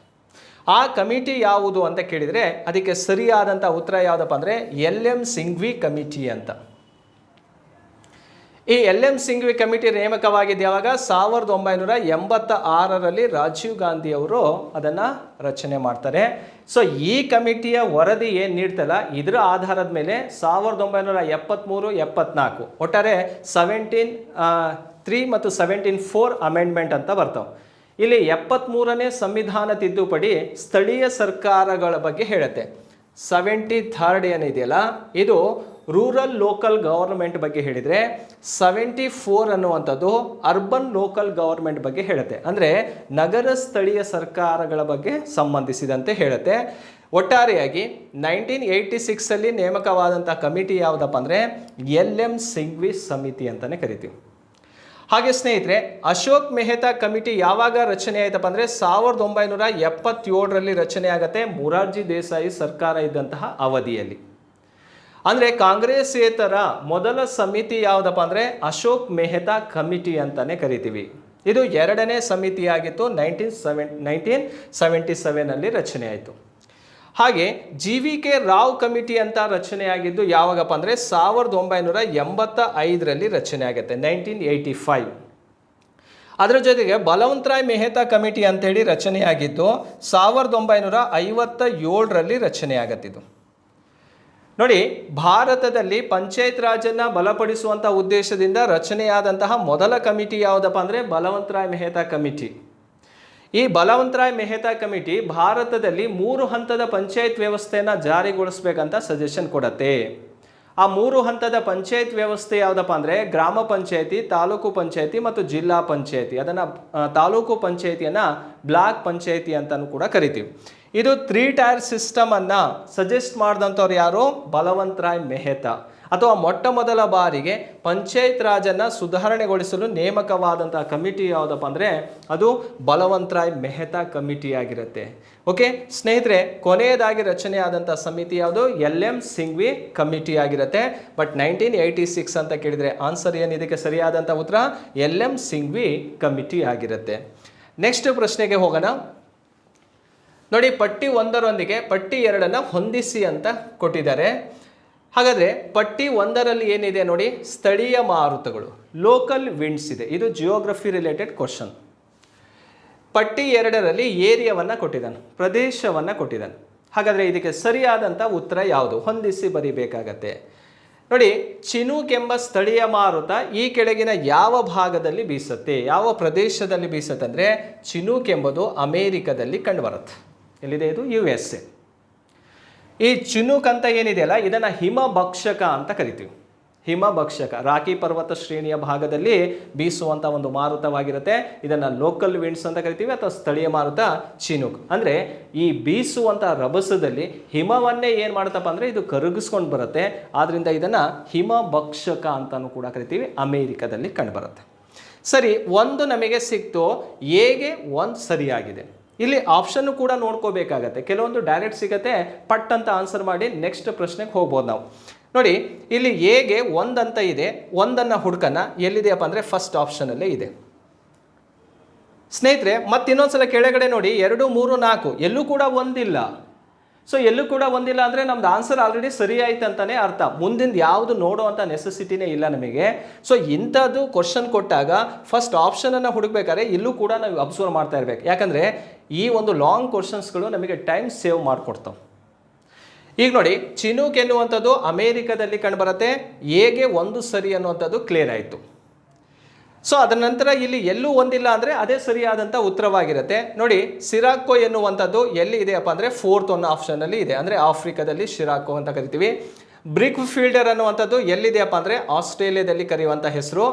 ಆ ಕಮಿಟಿ ಯಾವುದು ಅಂತ ಕೇಳಿದರೆ ಅದಕ್ಕೆ ಸರಿಯಾದಂಥ ಉತ್ತರ ಯಾವುದಪ್ಪ ಅಂದರೆ ಎಲ್ ಎಂ ಸಿಂಘ್ವಿ ಕಮಿಟಿ ಅಂತ. ಈ ಎಲ್ ಎಂ ಸಿಂಘ್ವಿ ಕಮಿಟಿ ನೇಮಕವಾಗಿದ್ದು ಸಾವಿರದ ಒಂಬೈನೂರ ಎಂಬತ್ತ ಆರರಲ್ಲಿ ರಾಜೀವ್ ಗಾಂಧಿ ಅವರು ಅದನ್ನು ರಚನೆ ಮಾಡ್ತಾರೆ. ಸೊ ಈ ಕಮಿಟಿಯ ವರದಿ ಏನು ನೀಡ್ತಲ್ಲ? ಇದರ ಆಧಾರದ ಮೇಲೆ ಸಾವಿರದ ಒಂಬೈನೂರ ಎಪ್ಪತ್ತ್ಮೂರು ಎಪ್ಪತ್ನಾಲ್ಕು, ಒಟ್ಟಾರೆ ಸೆವೆಂಟೀನ್ ತ್ರೀ ಮತ್ತು ಸೆವೆಂಟೀನ್ ಫೋರ್ ಅಮೆಂಡ್ಮೆಂಟ್ ಅಂತ ಬರ್ತಾವೆ. ಇಲ್ಲಿ ಎಪ್ಪತ್ತ್ಮೂರನೇ ಸಂವಿಧಾನ ತಿದ್ದುಪಡಿ ಸ್ಥಳೀಯ ಸರ್ಕಾರಗಳ ಬಗ್ಗೆ ಹೇಳುತ್ತೆ. ಸೆವೆಂಟಿ ಥರ್ಡ್ ಏನಿದೆಯಲ್ಲ? ಇದು ರೂರಲ್ ಲೋಕಲ್ ಗವರ್ಮೆಂಟ್ ಬಗ್ಗೆ ಹೇಳಿದರೆ ಸೆವೆಂಟಿ ಫೋರ್ ಅನ್ನುವಂಥದ್ದು ಅರ್ಬನ್ ಲೋಕಲ್ ಗವರ್ಮೆಂಟ್ ಬಗ್ಗೆ ಹೇಳುತ್ತೆ. ಅಂದರೆ ನಗರ ಸ್ಥಳೀಯ ಸರ್ಕಾರಗಳ ಬಗ್ಗೆ ಸಂಬಂಧಿಸಿದಂತೆ ಹೇಳುತ್ತೆ. ಒಟ್ಟಾರೆಯಾಗಿ ನೈನ್ಟೀನ್ ಏಯ್ಟಿ ಸಿಕ್ಸಲ್ಲಿ ನೇಮಕವಾದಂಥ ಕಮಿಟಿ ಯಾವುದಪ್ಪ ಅಂದರೆ ಎಲ್ ಎಂ ಸಿಂಗ್ವಿ ಸಮಿತಿ ಅಂತಲೇ ಕರಿತೀವಿ. ಹಾಗೆ ಸ್ನೇಹಿತರೆ, ಅಶೋಕ್ ಮೆಹ್ತಾ ಕಮಿಟಿ ಯಾವಾಗ ರಚನೆ ಆಯಿತಪ್ಪ ಅಂದರೆ ಸಾವಿರದ ಒಂಬೈನೂರ ಎಪ್ಪತ್ತೇಳರಲ್ಲಿ ರಚನೆ ಆಗುತ್ತೆ ಮೊರಾರ್ಜಿ ದೇಸಾಯಿ ಸರ್ಕಾರ ಇದ್ದಂತಹ ಅವಧಿಯಲ್ಲಿ. ಅಂದರೆ ಕಾಂಗ್ರೆಸ್ಸೇತರ ಮೊದಲ ಸಮಿತಿ ಯಾವುದಪ್ಪ ಅಂದರೆ ಅಶೋಕ್ ಮೆಹ್ತಾ ಕಮಿಟಿ ಅಂತಲೇ ಕರಿತೀವಿ. ಇದು ಎರಡನೇ ಸಮಿತಿಯಾಗಿತ್ತು. ನೈನ್ಟೀನ್ ಸೆವೆನ್, ನೈನ್ಟೀನ್ ಸೆವೆಂಟಿ ಸೆವೆನಲ್ಲಿ ರಚನೆ ಆಯಿತು. ಹಾಗೆ G V K Rao committee ಅಂತ ರಚನೆಯಾಗಿದ್ದು ಯಾವಾಗಪ್ಪ ಅಂದರೆ ಸಾವಿರದ ಒಂಬೈನೂರ ಎಂಬತ್ತ ಐದರಲ್ಲಿ ರಚನೆ ಆಗುತ್ತೆ, ನೈನ್ಟೀನ್ ಏಯ್ಟಿ ಫೈವ್. ಅದರ ಜೊತೆಗೆ ಬಲವಂತರಾಯ್ ಮೆಹ್ತಾ ಕಮಿಟಿ ಅಂತೇಳಿ ರಚನೆಯಾಗಿದ್ದು ಸಾವಿರದ ಒಂಬೈನೂರ ಐವತ್ತ ಏಳರಲ್ಲಿ ರಚನೆಯಾಗತ್ತಿದ್ದು. ನೋಡಿ, ಭಾರತದಲ್ಲಿ ಪಂಚಾಯತ್ ರಾಜನ್ನು ಬಲಪಡಿಸುವಂಥ ಉದ್ದೇಶದಿಂದ ರಚನೆಯಾದಂತಹ ಮೊದಲ ಕಮಿಟಿ ಯಾವುದಪ್ಪ ಅಂದರೆ ಬಲವಂತರಾಯ್ ಮೆಹ್ತಾ ಕಮಿಟಿ. ಈ ಬಲವಂತರಾಯ್ ಮೆಹ್ತಾ ಕಮಿಟಿ ಭಾರತದಲ್ಲಿ ಮೂರು ಹಂತದ ಪಂಚಾಯತ್ ವ್ಯವಸ್ಥೆಯನ್ನು ಜಾರಿಗೊಳಿಸ್ಬೇಕಂತ ಸಜೆಷನ್ ಕೊಡತ್ತೆ. ಆ ಮೂರು ಹಂತದ ಪಂಚಾಯತ್ ವ್ಯವಸ್ಥೆ ಯಾವುದಪ್ಪ ಅಂದರೆ ಗ್ರಾಮ ಪಂಚಾಯತಿ, ತಾಲೂಕು ಪಂಚಾಯತಿ ಮತ್ತು ಜಿಲ್ಲಾ ಪಂಚಾಯತಿ. ಅದನ್ನು ತಾಲೂಕು ಪಂಚಾಯತಿಯನ್ನು ಬ್ಲಾಕ್ ಪಂಚಾಯತಿ ಅಂತಲೂ ಕೂಡ ಕರಿತೀವಿ. ಇದು ತ್ರೀ ಟೈರ್ ಸಿಸ್ಟಮನ್ನು ಸಜೆಸ್ಟ್ ಮಾಡಿದಂಥವ್ರು ಯಾರು? ಬಲವಂತರಾಯ್ ಮೆಹ್ತಾ. ಅಥವಾ ಮೊಟ್ಟ ಮೊದಲ ಬಾರಿಗೆ ಪಂಚಾಯತ್ ರಾಜನ್ನು ಸುಧಾರಣೆಗೊಳಿಸಲು ನೇಮಕವಾದಂಥ ಕಮಿಟಿ ಯಾವುದಪ್ಪ ಅಂದರೆ ಅದು ಬಲವಂತರಾಯ್ ಮೆಹ್ತಾ ಕಮಿಟಿ ಆಗಿರುತ್ತೆ. ಓಕೆ ಸ್ನೇಹಿತರೆ, ಕೊನೆಯದಾಗಿ ರಚನೆಯಾದಂಥ ಸಮಿತಿ ಯಾವುದು? ಎಲ್ ಎಂ ಸಿಂಗ್ವಿ ಕಮಿಟಿ ಆಗಿರುತ್ತೆ. ಬಟ್ ನೈನ್ಟೀನ್ ಏಯ್ಟಿ ಸಿಕ್ಸ್ ಅಂತ ಕೇಳಿದರೆ ಆನ್ಸರ್ ಏನು ಇದಕ್ಕೆ ಸರಿಯಾದಂಥ ಉತ್ತರ? ಎಲ್ ಎಂ ಸಿಂಗ್ವಿ ಕಮಿಟಿ ಆಗಿರುತ್ತೆ. ನೆಕ್ಸ್ಟ್ ಪ್ರಶ್ನೆಗೆ ಹೋಗೋಣ. ನೋಡಿ ಪಟ್ಟಿ ಒಂದರೊಂದಿಗೆ ಪಟ್ಟಿ ಎರಡನ್ನು ಹೊಂದಿಸಿ ಅಂತ ಕೊಟ್ಟಿದ್ದಾರೆ. ಹಾಗಾದರೆ ಪಟ್ಟಿ ಒಂದರಲ್ಲಿ ಏನಿದೆ ನೋಡಿ? ಸ್ಥಳೀಯ ಮಾರುತಗಳು ಲೋಕಲ್ ವಿಂಡ್ಸ್ ಇದೆ. ಇದು ಜಿಯೋಗ್ರಫಿ ರಿಲೇಟೆಡ್ ಕ್ವಶನ್ ಪಟ್ಟಿ ಎರಡರಲ್ಲಿ ಏರಿಯಾವನ್ನು ಕೊಟ್ಟಿದ್ದಾನೆ, ಪ್ರದೇಶವನ್ನು ಕೊಟ್ಟಿದ್ದಾನೆ. ಹಾಗಾದರೆ ಇದಕ್ಕೆ ಸರಿಯಾದಂಥ ಉತ್ತರ ಯಾವುದು? ಹೊಂದಿಸಿ ಬರೀಬೇಕಾಗತ್ತೆ. ನೋಡಿ ಚಿನೂಕ್ ಎಂಬ ಸ್ಥಳೀಯ ಮಾರುತ ಈ ಕೆಳಗಿನ ಯಾವ ಭಾಗದಲ್ಲಿ ಬೀಸುತ್ತೆ? ಯಾವ ಪ್ರದೇಶದಲ್ಲಿ ಬೀಸುತ್ತೆ ಅಂದರೆ ಚಿನೂಕ್ ಎಂಬುದು ಅಮೇರಿಕದಲ್ಲಿ ಕಂಡುಬರುತ್ತೆ. ಎಲ್ಲಿದೆ ಇದು? ಯು ಎಸ್ ಎ ಈ ಚಿನುಕ್ ಅಂತ ಏನಿದೆಯಲ್ಲ, ಇದನ್ನು ಹಿಮಭಕ್ಷಕ ಅಂತ ಕರಿತೀವಿ. ಹಿಮಭಕ್ಷಕ ರಾಕಿ ಪರ್ವತ ಶ್ರೇಣಿಯ ಭಾಗದಲ್ಲಿ ಬೀಸುವಂಥ ಒಂದು ಮಾರುತವಾಗಿರುತ್ತೆ. ಇದನ್ನು ಲೋಕಲ್ ವಿಂಡ್ಸ್ ಅಂತ ಕರಿತೀವಿ, ಅಥವಾ ಸ್ಥಳೀಯ ಮಾರುತ ಚಿನುಕ್. ಅಂದರೆ ಈ ಬೀಸುವಂಥ ರಭಸದಲ್ಲಿ ಹಿಮವನ್ನೇ ಏನು ಮಾಡುತ್ತಪ್ಪ ಅಂದರೆ ಇದು ಕರಗಿಸ್ಕೊಂಡು ಬರುತ್ತೆ. ಆದ್ದರಿಂದ ಇದನ್ನು ಹಿಮಭಕ್ಷಕ ಅಂತಲೂ ಕೂಡ ಕರಿತೀವಿ, ಅಮೇರಿಕದಲ್ಲಿ ಕಂಡುಬರುತ್ತೆ. ಸರಿ, ಒಂದು ನಮಗೆ ಸಿಕ್ತು, ಹೇಗೆ? ಒಂದು ಸರಿಯಾಗಿದೆ. ಇಲ್ಲಿ ಆಪ್ಷನ್ ಕೂಡ ನೋಡ್ಕೋಬೇಕಾಗತ್ತೆ. ಕೆಲವೊಂದು ಡೈರೆಕ್ಟ್ ಸಿಗತ್ತೆ, ಪಟ್ ಅಂತ ಆನ್ಸರ್ ಮಾಡಿ ನೆಕ್ಸ್ಟ್ ಪ್ರಶ್ನೆಗೆ ಹೋಗ್ಬೋದು ನಾವು. ನೋಡಿ, ಇಲ್ಲಿ ಎಗೆ ಒಂದಂತ ಇದೆ, ಒಂದನ್ನು ಹುಡ್ಕನ ಎಲ್ಲಿದೆಯಪ್ಪ ಅಂದರೆ ಫಸ್ಟ್ ಆಪ್ಷನಲ್ಲೇ ಇದೆ. ಸ್ನೇಹಿತರೆ, ಮತ್ತಿನ್ನೊಂದ್ಸಲ ಕೆಳಗಡೆ ನೋಡಿ, ಎರಡು, ಮೂರು, ನಾಲ್ಕು, ಎಲ್ಲೂ ಕೂಡ ಒಂದಿಲ್ಲ. ಸೊ ಎಲ್ಲೂ ಕೂಡ ಒಂದಿಲ್ಲ ಅಂದರೆ ನಮ್ದು ಆನ್ಸರ್ ಆಲ್ರೆಡಿ ಸರಿ ಆಯ್ತು ಅಂತಾನೆ ಅರ್ಥ. ಮುಂದಿನ ಯಾವುದು ನೋಡುವಂಥ ನೆಸೆಸಿಟಿನೇ ಇಲ್ಲ ನಮಗೆ. ಸೊ ಇಂಥದ್ದು ಕ್ವಶನ್ ಕೊಟ್ಟಾಗ ಫಸ್ಟ್ ಆಪ್ಷನನ್ನು ಹುಡುಕ್ಬೇಕಾದ್ರೆ ಇಲ್ಲೂ ಕೂಡ ನಾವು ಅಬ್ಸರ್ವ್ ಮಾಡ್ತಾ ಇರ್ಬೇಕು. ಯಾಕಂದರೆ ಈ ಒಂದು ಲಾಂಗ್ ಕ್ವಶನ್ಸ್ಗಳು ನಮಗೆ ಟೈಮ್ ಸೇವ್ ಮಾಡಿಕೊಡ್ತಾವೆ. ಈಗ ನೋಡಿ, ಚಿನೂಕ್ ಎನ್ನುವಂಥದ್ದು ಅಮೇರಿಕದಲ್ಲಿ ಕಂಡುಬರುತ್ತೆ ಹೇಗೆ ಒಂದು ಸರಿ ಅನ್ನುವಂಥದ್ದು ಕ್ಲಿಯರ್ ಆಯಿತು. ಸೊ ಅದರ ನಂತರ ಇಲ್ಲಿ ಎಲ್ಲೂ ಒಂದಿಲ್ಲ ಅಂದರೆ ಅದೇ ಸರಿಯಾದಂಥ ಉತ್ತರವಾಗಿರುತ್ತೆ. ನೋಡಿ, ಸಿರಾಕೋ ಎನ್ನುವಂಥದ್ದು ಎಲ್ಲಿ ಇದೆಯಪ್ಪ ಅಂದರೆ ಫೋರ್ತ್ ಒನ್ ಆಪ್ಷನಲ್ಲಿ ಇದೆ. ಅಂದರೆ ಆಫ್ರಿಕಾದಲ್ಲಿ ಶಿರಾಕೋ ಅಂತ ಕರಿತೀವಿ. ಬ್ರಿಕ್ ಫೀಲ್ಡರ್ ಅನ್ನುವಂಥದ್ದು ಎಲ್ಲಿದೆಯಪ್ಪ ಅಂದರೆ ಆಸ್ಟ್ರೇಲಿಯಾದಲ್ಲಿ ಕರೆಯುವಂಥ ಹೆಸರು.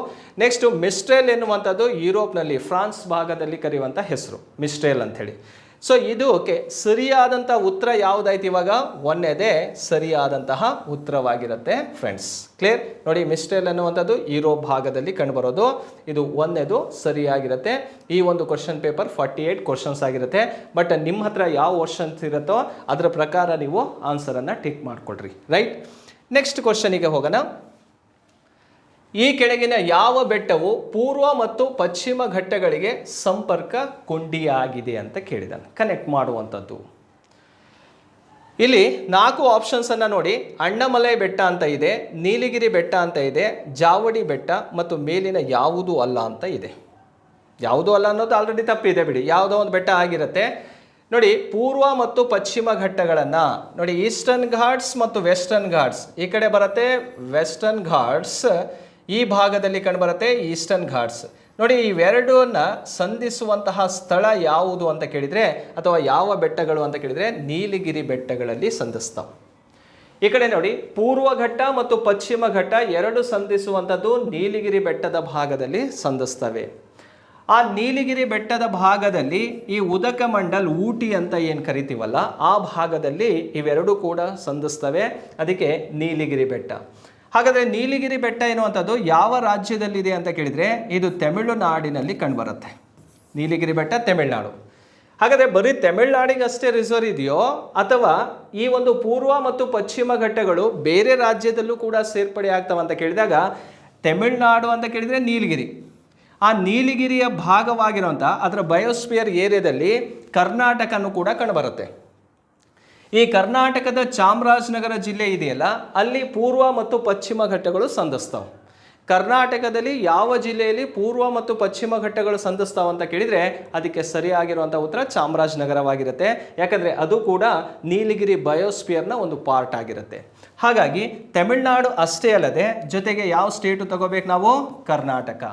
ನೆಕ್ಸ್ಟು ಮಿಸ್ಟ್ರೇಲ್ ಎನ್ನುವಂಥದ್ದು ಯುರೋಪ್ನಲ್ಲಿ, ಫ್ರಾನ್ಸ್ ಭಾಗದಲ್ಲಿ ಕರೆಯುವಂಥ ಹೆಸರು. ಮಿಸ್ಟ್ರೇಲ್ ಅಂಥೇಳಿ. ಸೊ ಇದು ಓಕೆ ಸರಿಯಾದಂಥ ಉತ್ತರ ಯಾವುದಾಯ್ತು ಇವಾಗ? ಒಂದೇದೇ ಸರಿಯಾದಂತಹ ಉತ್ತರವಾಗಿರುತ್ತೆ ಫ್ರೆಂಡ್ಸ್ ಕ್ಲಿಯರ್ ನೋಡಿ ಮಿಸ್ಟೇಲ್ ಅನ್ನುವಂಥದ್ದು ಯುರೋಪ್ ಭಾಗದಲ್ಲಿ ಕಂಡುಬರೋದು. ಇದು ಒಂದೇದು ಸರಿಯಾಗಿರುತ್ತೆ. ಈ ಒಂದು ಕ್ವಶನ್ ಪೇಪರ್ ಫಾರ್ಟಿ ಏಯ್ಟ್ ಆಗಿರುತ್ತೆ. ಬಟ್ ನಿಮ್ಮ ಹತ್ರ ಯಾವ ವರ್ಷನ್ಸ್ ಇರುತ್ತೋ ಅದರ ಪ್ರಕಾರ ನೀವು ಆನ್ಸರನ್ನು ಟಿಕ್ ಮಾಡಿಕೊಡ್ರಿ ರೈಟ್ ನೆಕ್ಸ್ಟ್ ಕ್ವಶನಿಗೆ ಹೋಗೋಣ. ಈ ಕೆಳಗಿನ ಯಾವ ಬೆಟ್ಟವು ಪೂರ್ವ ಮತ್ತು ಪಶ್ಚಿಮ ಘಟ್ಟಗಳಿಗೆ ಸಂಪರ್ಕ ಕೊಂಡಿಯಾಗಿದೆ ಅಂತ ಕೇಳಿದಾನೆ ಕನೆಕ್ಟ್ ಮಾಡುವಂಥದ್ದು. ಇಲ್ಲಿ ನಾಲ್ಕು ಆಪ್ಷನ್ಸನ್ನು ನೋಡಿ. ಅಣ್ಣಮಲೈ ಬೆಟ್ಟ ಅಂತ ಇದೆ, ನೀಲಗಿರಿ ಬೆಟ್ಟ ಅಂತ ಇದೆ, ಜಾವಡಿ ಬೆಟ್ಟ ಮತ್ತು ಮೇಲಿನ ಯಾವುದೂ ಅಲ್ಲ ಅಂತ ಇದೆ. ಯಾವುದೂ ಅಲ್ಲ ಅನ್ನೋದು ಆಲ್ರೆಡಿ ತಪ್ಪಿದೆ ಬಿಡಿ. ಯಾವುದೋ ಒಂದು ಬೆಟ್ಟ ಆಗಿರುತ್ತೆ. ನೋಡಿ, ಪೂರ್ವ ಮತ್ತು ಪಶ್ಚಿಮ ಘಟ್ಟಗಳನ್ನು ನೋಡಿ, ಈಸ್ಟರ್ನ್ ಘಾಟ್ಸ್ ಮತ್ತು ವೆಸ್ಟರ್ನ್ ಘಾಟ್ಸ್. ಈ ಕಡೆ ಬರುತ್ತೆ ವೆಸ್ಟರ್ನ್ ಘಾಟ್ಸ್ ಈ ಭಾಗದಲ್ಲಿ ಕಂಡುಬರುತ್ತೆ ಈಸ್ಟರ್ನ್ ಘಾಟ್ಸ್. ನೋಡಿ, ಇವೆರಡನ್ನ ಸಂಧಿಸುವಂತಹ ಸ್ಥಳ ಯಾವುದು ಅಂತ ಕೇಳಿದರೆ, ಅಥವಾ ಯಾವ ಬೆಟ್ಟಗಳು ಅಂತ ಕೇಳಿದರೆ, ನೀಲಗಿರಿ ಬೆಟ್ಟಗಳಲ್ಲಿ ಸಂಧಿಸ್ತಾವೆ. ಈ ಕಡೆ ನೋಡಿ, ಪೂರ್ವ ಘಟ್ಟ ಮತ್ತು ಪಶ್ಚಿಮ ಘಟ್ಟ ಎರಡು ಸಂಧಿಸುವಂಥದ್ದು ನೀಲಗಿರಿ ಬೆಟ್ಟದ ಭಾಗದಲ್ಲಿ ಸಂಧಿಸ್ತವೆ. ಆ ನೀಲಗಿರಿ ಬೆಟ್ಟದ ಭಾಗದಲ್ಲಿ ಈ ಉದಕ ಮಂಡಲ್ ಊಟಿ ಅಂತ ಏನು ಕರಿತೀವಲ್ಲ, ಆ ಭಾಗದಲ್ಲಿ ಇವೆರಡೂ ಕೂಡ ಸಂಧಿಸ್ತವೆ. ಅದಕ್ಕೆ ನೀಲಗಿರಿ ಬೆಟ್ಟ. ಹಾಗಾದರೆ ನೀಲಗಿರಿ ಬೆಟ್ಟ ಎನ್ನುವಂಥದ್ದು ಯಾವ ರಾಜ್ಯದಲ್ಲಿದೆ ಅಂತ ಕೇಳಿದರೆ ಇದು ತಮಿಳುನಾಡಿನಲ್ಲಿ ಕಂಡುಬರುತ್ತೆ. ನೀಲಗಿರಿ ಬೆಟ್ಟ ತಮಿಳುನಾಡು. ಹಾಗಾದರೆ ಬರೀ ತಮಿಳುನಾಡಿಗಷ್ಟೇ ರಿಸರ್ವ್ ಇದೆಯೋ, ಅಥವಾ ಈ ಒಂದು ಪೂರ್ವ ಮತ್ತು ಪಶ್ಚಿಮ ಘಟ್ಟಗಳು ಬೇರೆ ರಾಜ್ಯದಲ್ಲೂ ಕೂಡ ಸೇರ್ಪಡೆ ಆಗ್ತವೆ ಅಂತ ಕೇಳಿದಾಗ ತಮಿಳುನಾಡು ಅಂತ ಕೇಳಿದರೆ ನೀಲಗಿರಿ. ಆ ನೀಲಗಿರಿಯ ಭಾಗವಾಗಿರುವಂಥ ಅದರ ಬಯೋಸ್ಫಿಯರ್ ಏರಿಯಾದಲ್ಲಿ ಕರ್ನಾಟಕನೂ ಕೂಡ ಕಂಡುಬರುತ್ತೆ. ಈ ಕರ್ನಾಟಕದ ಚಾಮರಾಜನಗರ ಜಿಲ್ಲೆ ಇದೆಯಲ್ಲ, ಅಲ್ಲಿ ಪೂರ್ವ ಮತ್ತು ಪಶ್ಚಿಮ ಘಟ್ಟಗಳು ಸಂಧಿಸ್ತಾವೆ ಕರ್ನಾಟಕದಲ್ಲಿ ಯಾವ ಜಿಲ್ಲೆಯಲ್ಲಿ ಪೂರ್ವ ಮತ್ತು ಪಶ್ಚಿಮ ಘಟ್ಟಗಳು ಸಂಧಿಸ್ತಾವ ಅಂತ ಕೇಳಿದರೆ ಅದಕ್ಕೆ ಸರಿಯಾಗಿರುವಂಥ ಉತ್ತರ ಚಾಮರಾಜನಗರವಾಗಿರುತ್ತೆ. ಯಾಕಂದರೆ ಅದು ಕೂಡ ನೀಲಗಿರಿ ಬಯೋಸ್ಪಿಯರ್ನ ಒಂದು ಪಾರ್ಟ್ ಆಗಿರುತ್ತೆ. ಹಾಗಾಗಿ ತಮಿಳುನಾಡು ಅಷ್ಟೇ ಅಲ್ಲದೆ ಜೊತೆಗೆ ಯಾವ ಸ್ಟೇಟು ತಗೋಬೇಕು ನಾವು? ಕರ್ನಾಟಕ.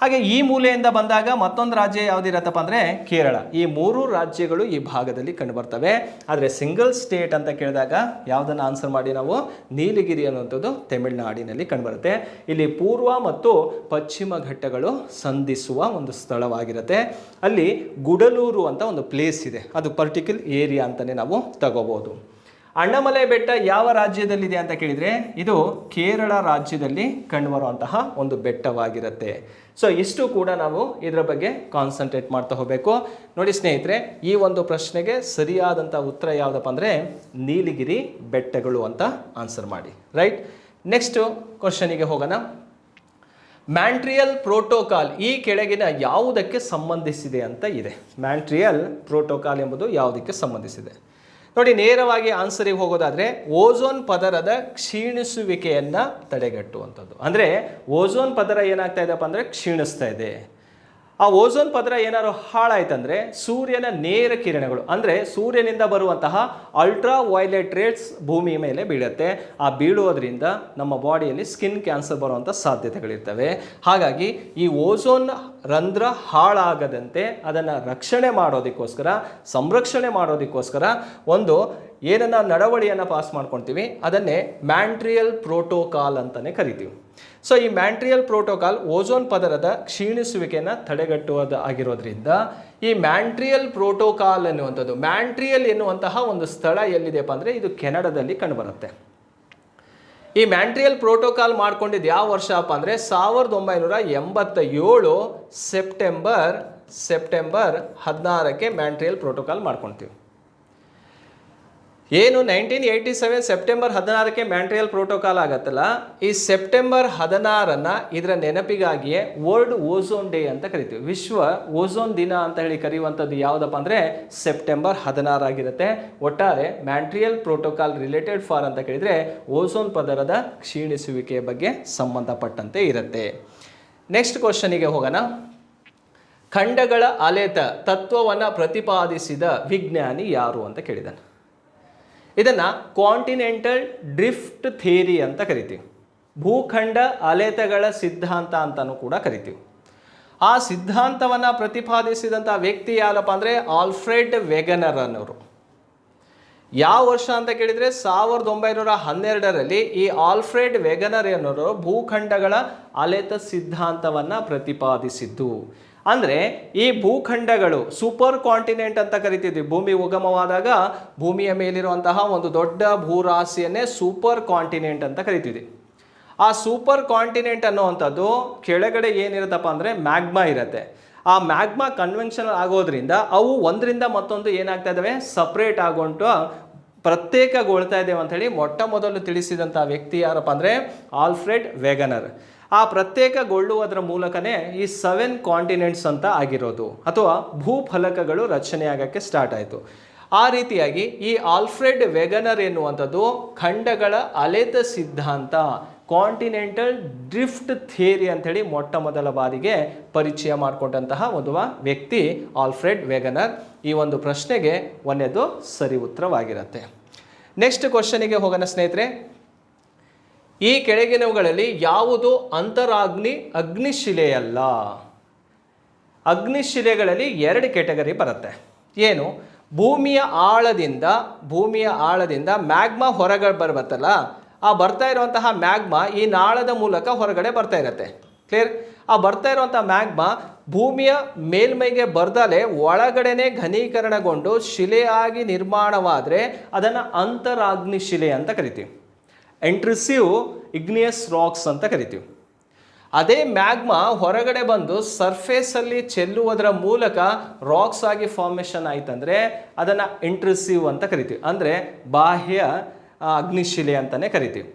ಹಾಗೆ ಈ ಮೂಲೆಯಿಂದ ಬಂದಾಗ ಮತ್ತೊಂದು ರಾಜ್ಯ ಯಾವುದಿರತ್ತಪ್ಪ ಅಂದರೆ ಕೇರಳ. ಈ ಮೂರು ರಾಜ್ಯಗಳು ಈ ಭಾಗದಲ್ಲಿ ಕಂಡುಬರ್ತವೆ. ಆದರೆ ಸಿಂಗಲ್ ಸ್ಟೇಟ್ ಅಂತ ಕೇಳಿದಾಗ ಯಾವುದನ್ನು ಆನ್ಸರ್ ಮಾಡಿ ನಾವು? ನೀಲಗಿರಿ ಅನ್ನುವಂಥದ್ದು ತಮಿಳುನಾಡಿನಲ್ಲಿ ಕಂಡುಬರುತ್ತೆ. ಇಲ್ಲಿ ಪೂರ್ವ ಮತ್ತು ಪಶ್ಚಿಮ ಘಟ್ಟಗಳು ಸಂಧಿಸುವ ಒಂದು ಸ್ಥಳವಾಗಿರುತ್ತೆ. ಅಲ್ಲಿ ಗುಡಲೂರು ಅಂತ ಒಂದು ಪ್ಲೇಸ್ ಇದೆ. ಅದು ಪರ್ಟಿಕ್ಯುಲರ್ ಏರಿಯಾ ಅಂತಲೇ ನಾವು ತಗೋಬೋದು. ಅಣ್ಣಮಲೈ ಬೆಟ್ಟ ಯಾವ ರಾಜ್ಯದಲ್ಲಿದೆ ಅಂತ ಕೇಳಿದರೆ ಇದು ಕೇರಳ ರಾಜ್ಯದಲ್ಲಿ ಕಂಡುಬರುವಂತಹ ಒಂದು ಬೆಟ್ಟವಾಗಿರುತ್ತೆ. ಸೊ ಇಷ್ಟು ಕೂಡ ನಾವು ಇದರ ಬಗ್ಗೆ ಕಾನ್ಸಂಟ್ರೇಟ್ ಮಾಡ್ತಾ ಹೋಗಬೇಕು. ನೋಡಿ ಸ್ನೇಹಿತರೆ, ಈ ಒಂದು ಪ್ರಶ್ನೆಗೆ ಸರಿಯಾದಂಥ ಉತ್ತರ ಯಾವುದಪ್ಪ ಅಂದರೆ ನೀಲಗಿರಿ ಬೆಟ್ಟಗಳು ಅಂತ ಆನ್ಸರ್ ಮಾಡಿ. ರೈಟ್ ನೆಕ್ಸ್ಟು ಕ್ವಶನಿಗೆ ಹೋಗೋಣ. ಮ್ಯಾಂಟ್ರಿಯಲ್ ಪ್ರೋಟೋಕಾಲ್ ಈ ಕೆಳಗಿನ ಯಾವುದಕ್ಕೆ ಸಂಬಂಧಿಸಿದೆ ಅಂತ ಇದೆ. ಮ್ಯಾಂಟ್ರಿಯಲ್ ಪ್ರೋಟೋಕಾಲ್ ಎಂಬುದು ಯಾವುದಕ್ಕೆ ಸಂಬಂಧಿಸಿದೆ? ನೋಡಿ, ನೇರವಾಗಿ ಆನ್ಸರಿಗೆ ಹೋಗೋದಾದರೆ ಓಝೋನ್ ಪದರದ ಕ್ಷೀಣಿಸುವಿಕೆಯನ್ನು ತಡೆಗಟ್ಟುವಂಥದ್ದು. ಅಂದರೆ ಓಝೋನ್ ಪದರ ಏನಾಗ್ತಾ ಇದೆಯಪ್ಪ ಅಂದರೆ, ಕ್ಷೀಣಿಸ್ತಾ ಇದೆ. ಆ ಓಝೋನ್ ಪದರ ಏನಾದ್ರು ಹಾಳಾಯ್ತಂದರೆ ಸೂರ್ಯನ ನೇರ ಕಿರಣಗಳು, ಅಂದರೆ ಸೂರ್ಯನಿಂದ ಬರುವಂತಹ ಅಲ್ಟ್ರಾ ವೈಲೆಟ್ ರೇಟ್ಸ್ ಭೂಮಿ ಮೇಲೆ ಬೀಳುತ್ತೆ. ಆ ಬೀಳುವುದರಿಂದ ನಮ್ಮ ಬಾಡಿಯಲ್ಲಿ ಸ್ಕಿನ್ ಕ್ಯಾನ್ಸರ್ ಬರುವಂಥ ಸಾಧ್ಯತೆಗಳಿರ್ತವೆ. ಹಾಗಾಗಿ ಈ ಓಝೋನ್ ರಂಧ್ರ ಹಾಳಾಗದಂತೆ ಅದನ್ನು ರಕ್ಷಣೆ ಮಾಡೋದಕ್ಕೋಸ್ಕರ, ಸಂರಕ್ಷಣೆ ಮಾಡೋದಕ್ಕೋಸ್ಕರ ಒಂದು ಏನನ್ನ ನಡವಳಿಯನ್ನು ಪಾಸ್ ಮಾಡ್ಕೊಳ್ತೀವಿ ಅದನ್ನೇ ಮ್ಯಾಂಟ್ರಿಯಲ್ ಪ್ರೋಟೋಕಾಲ್ ಅಂತಲೇ ಕರಿತೀವಿ. ಸೊ ಈ ಮ್ಯಾಂಟ್ರಿಯಲ್ ಪ್ರೋಟೋಕಾಲ್ ಓಝೋನ್ ಪದರದ ಕ್ಷೀಣಿಸುವಿಕೆಯನ್ನು ತಡೆಗಟ್ಟುವುದು ಆಗಿರೋದ್ರಿಂದ, ಈ ಮ್ಯಾಂಟ್ರಿಯಲ್ ಪ್ರೋಟೋಕಾಲ್ ಅನ್ನುವಂಥದ್ದು ಮ್ಯಾಂಟ್ರಿಯಲ್ ಎನ್ನುವಂತಹ ಒಂದು ಸ್ಥಳ ಎಲ್ಲಿದೆಯಪ್ಪ ಅಂದರೆ ಇದು ಕೆನಡಾದಲ್ಲಿ ಕಂಡುಬರುತ್ತೆ. ಈ ಮ್ಯಾಂಟ್ರಿಯಲ್ ಪ್ರೋಟೋಕಾಲ್ ಮಾಡ್ಕೊಂಡಿದ್ದು ಯಾವ ವರ್ಷ ಅಪ್ಪ ಅಂದರೆ ಸಾವಿರದ ಒಂಬೈನೂರ ಎಂಬತ್ತ ಏಳು ಸೆಪ್ಟೆಂಬರ್ ಸೆಪ್ಟೆಂಬರ್ ಹದಿನಾರಕ್ಕೆ ಮ್ಯಾಂಟ್ರಿಯಲ್ ಪ್ರೋಟೋಕಾಲ್ ಮಾಡ್ಕೊಳ್ತೀವಿ ಏನು ನೈನ್ಟೀನ್ ಏಯ್ಟಿ ಸೆವೆನ್ ಸೆಪ್ಟೆಂಬರ್ ಹದಿನಾರಕ್ಕೆ ಮ್ಯಾಂಟ್ರಿಯಲ್ ಪ್ರೋಟೋಕಾಲ್ ಆಗತ್ತಲ್ಲ? ಈ ಸೆಪ್ಟೆಂಬರ್ ಹದಿನಾರನ್ನು ಇದರ ನೆನಪಿಗಾಗಿಯೇ ವರ್ಲ್ಡ್ ಓಝೋನ್ ಡೇ ಅಂತ ಕರಿತೀವಿ. ವಿಶ್ವ ಓಝೋನ್ ದಿನ ಅಂತ ಹೇಳಿ ಕರೆಯುವಂಥದ್ದು ಯಾವುದಪ್ಪ ಅಂದರೆ ಸೆಪ್ಟೆಂಬರ್ ಹದಿನಾರಾಗಿರುತ್ತೆ ಒಟ್ಟಾರೆ ಮ್ಯಾಂಟ್ರಿಯಲ್ ಪ್ರೋಟೋಕಾಲ್ ರಿಲೇಟೆಡ್ ಫಾರ್ ಅಂತ ಕೇಳಿದರೆ ಓಝೋನ್ ಪದರದ ಕ್ಷೀಣಿಸುವಿಕೆಯ ಬಗ್ಗೆ ಸಂಬಂಧಪಟ್ಟಂತೆ ಇರುತ್ತೆ. ನೆಕ್ಸ್ಟ್ ಕ್ವಶನಿಗೆ ಹೋಗೋಣ. ಖಂಡಗಳ ಅಲೆತ ತತ್ವವನ್ನು ಪ್ರತಿಪಾದಿಸಿದ ವಿಜ್ಞಾನಿ ಯಾರು ಅಂತ ಕೇಳಿದಾನೆ. ಇದನ್ನ ಕಾಂಟಿನೆಂಟಲ್ ಡ್ರಿಫ್ಟ್ ಥಿಯರಿ ಅಂತ ಕರಿತೀವಿ. ಭೂಖಂಡ ಅಲೆತಗಳ ಸಿದ್ಧಾಂತ ಅಂತಲೂ ಕೂಡ ಕರಿತೀವಿ. ಆ ಸಿದ್ಧಾಂತವನ್ನು ಪ್ರತಿಪಾದಿಸಿದಂಥ ವ್ಯಕ್ತಿ ಯಾರಪ್ಪ ಅಂದರೆ ಆಲ್ಫ್ರೆಡ್ ವೆಗನರ್ ಅನ್ನೋರು. ಯಾವ ವರ್ಷ ಅಂತ ಕೇಳಿದರೆ ಸಾವಿರದ ಒಂಬೈನೂರ ಹನ್ನೆರಡರಲ್ಲಿ ಈ ಆಲ್ಫ್ರೆಡ್ ವೆಗನರ್ ಅನ್ನೋರು ಭೂಖಂಡಗಳ ಅಲೆತ ಸಿದ್ಧಾಂತವನ್ನು ಪ್ರತಿಪಾದಿಸಿದ್ದು. ಅಂದರೆ ಈ ಭೂಖಂಡಗಳು ಸೂಪರ್ ಕಾಂಟಿನೆಂಟ್ ಅಂತ ಕರಿತಿದ್ವಿ. ಭೂಮಿ ಉಗಮವಾದಾಗ ಭೂಮಿಯ ಮೇಲಿರುವಂತಹ ಒಂದು ದೊಡ್ಡ ಭೂರಾಶಿಯನ್ನೇ ಸೂಪರ್ ಕಾಂಟಿನೆಂಟ್ ಅಂತ ಕರಿತಿದ್ವಿ. ಆ ಸೂಪರ್ ಕಾಂಟಿನೆಂಟ್ ಅನ್ನುವಂಥದ್ದು ಕೆಳಗಡೆ ಏನಿರುತ್ತಪ್ಪ ಅಂದರೆ ಮ್ಯಾಗ್ಮಾ ಇರುತ್ತೆ. ಆ ಮ್ಯಾಗ್ಮಾ ಕನ್ವೆನ್ಷನಲ್ ಆಗೋದ್ರಿಂದ ಅವು ಒಂದರಿಂದ ಮತ್ತೊಂದು ಏನಾಗ್ತಾ ಇದ್ದಾವೆ ಸಪ್ರೇಟ್ ಆಗೋಂಟು ಪ್ರತ್ಯೇಕಗೊಳ್ತಾ ಇದ್ದೇವೆ ಅಂಥೇಳಿ ಮೊಟ್ಟ ಮೊದಲು ತಿಳಿಸಿದಂಥ ವ್ಯಕ್ತಿ ಯಾರಪ್ಪ ಅಂದರೆ ಆಲ್ಫ್ರೆಡ್ ವೆಗನರ್. ಆ ಪ್ರತ್ಯೇಕಗೊಳ್ಳುವುದರ ಮೂಲಕನೇ ಈ ಸೆವೆನ್ ಕಾಂಟಿನೆಂಟ್ಸ್ ಅಂತ ಆಗಿರೋದು, ಅಥವಾ ಭೂಫಲಕಗಳು ರಚನೆಯಾಗಕ್ಕೆ ಸ್ಟಾರ್ಟ್ ಆಯಿತು. ಆ ರೀತಿಯಾಗಿ ಈ ಆಲ್ಫ್ರೆಡ್ ವೆಗನರ್ ಎನ್ನುವಂಥದ್ದು ಖಂಡಗಳ ಅಲೆತ ಸಿದ್ಧಾಂತ ಕಾಂಟಿನೆಂಟಲ್ ಡ್ರಿಫ್ಟ್ ಥಿಯರಿ ಅಂಥೇಳಿ ಮೊಟ್ಟ ಮೊದಲ ಬಾರಿಗೆ ಪರಿಚಯ ಮಾಡಿಕೊಂಡಂತಹ ಒಂದು ವ್ಯಕ್ತಿ ಆಲ್ಫ್ರೆಡ್ ವೆಗನರ್. ಈ ಒಂದು ಪ್ರಶ್ನೆಗೆ ಒಂದೇದು ಸರಿ ಉತ್ತರವಾಗಿರುತ್ತೆ. ನೆಕ್ಸ್ಟ್ ಕ್ವಶನಿಗೆ ಹೋಗೋಣ ಸ್ನೇಹಿತರೆ. ಈ ಕೆಳಗಿನವುಗಳಲ್ಲಿ ಯಾವುದು ಅಂತರಾಗ್ನಿ, ಅಗ್ನಿಶಿಲೆಯಲ್ಲ? ಅಗ್ನಿಶಿಲೆಗಳಲ್ಲಿ ಎರಡು ಕೆಟಗರಿ ಬರುತ್ತೆ. ಏನು? ಭೂಮಿಯ ಆಳದಿಂದ ಭೂಮಿಯ ಆಳದಿಂದ ಮ್ಯಾಗ್ಮಾ ಹೊರಗಡೆ ಬರುತ್ತಲ್ಲ, ಆ ಬರ್ತಾ ಇರುವಂತಹ ಮ್ಯಾಗ್ಮಾ ಈ ನಾಳದ ಮೂಲಕ ಹೊರಗಡೆ ಬರ್ತಾ ಇರುತ್ತೆ. ಕ್ಲಿಯರ್ ಆ ಬರ್ತಾ ಇರುವಂಥ ಮ್ಯಾಗ್ಮಾ ಭೂಮಿಯ ಮೇಲ್ಮೈಗೆ ಬರ್ದಲೆ ಒಳಗಡೆನೆ ಘನೀಕರಣಗೊಂಡು ಶಿಲೆಯಾಗಿ ನಿರ್ಮಾಣವಾದರೆ ಅದನ್ನು ಅಂತರಾಗ್ನಿ ಶಿಲೆ ಅಂತ ಕರಿತೀವಿ. ಎಂಟ್ರಿಸಿವ್ ಇಗ್ನಿಯಸ್ ರಾಕ್ಸ್ ಅಂತ ಕರಿತೀವಿ. ಅದೇ ಮ್ಯಾಗ್ಮಾ ಹೊರಗಡೆ ಬಂದು ಸರ್ಫೇಸಲ್ಲಿ ಚೆಲ್ಲುವುದರ ಮೂಲಕ ರಾಕ್ಸ್ ಆಗಿ ಫಾರ್ಮೇಷನ್ ಆಯ್ತಂದ್ರೆ ಅದನ್ನು ಇಂಟ್ರೆಸಿವ್ ಅಂತ ಕರಿತೀವಿ. ಅಂದರೆ ಬಾಹ್ಯ ಅಗ್ನಿಶಿಲೆ ಅಂತಲೇ ಕರಿತೀವಿ.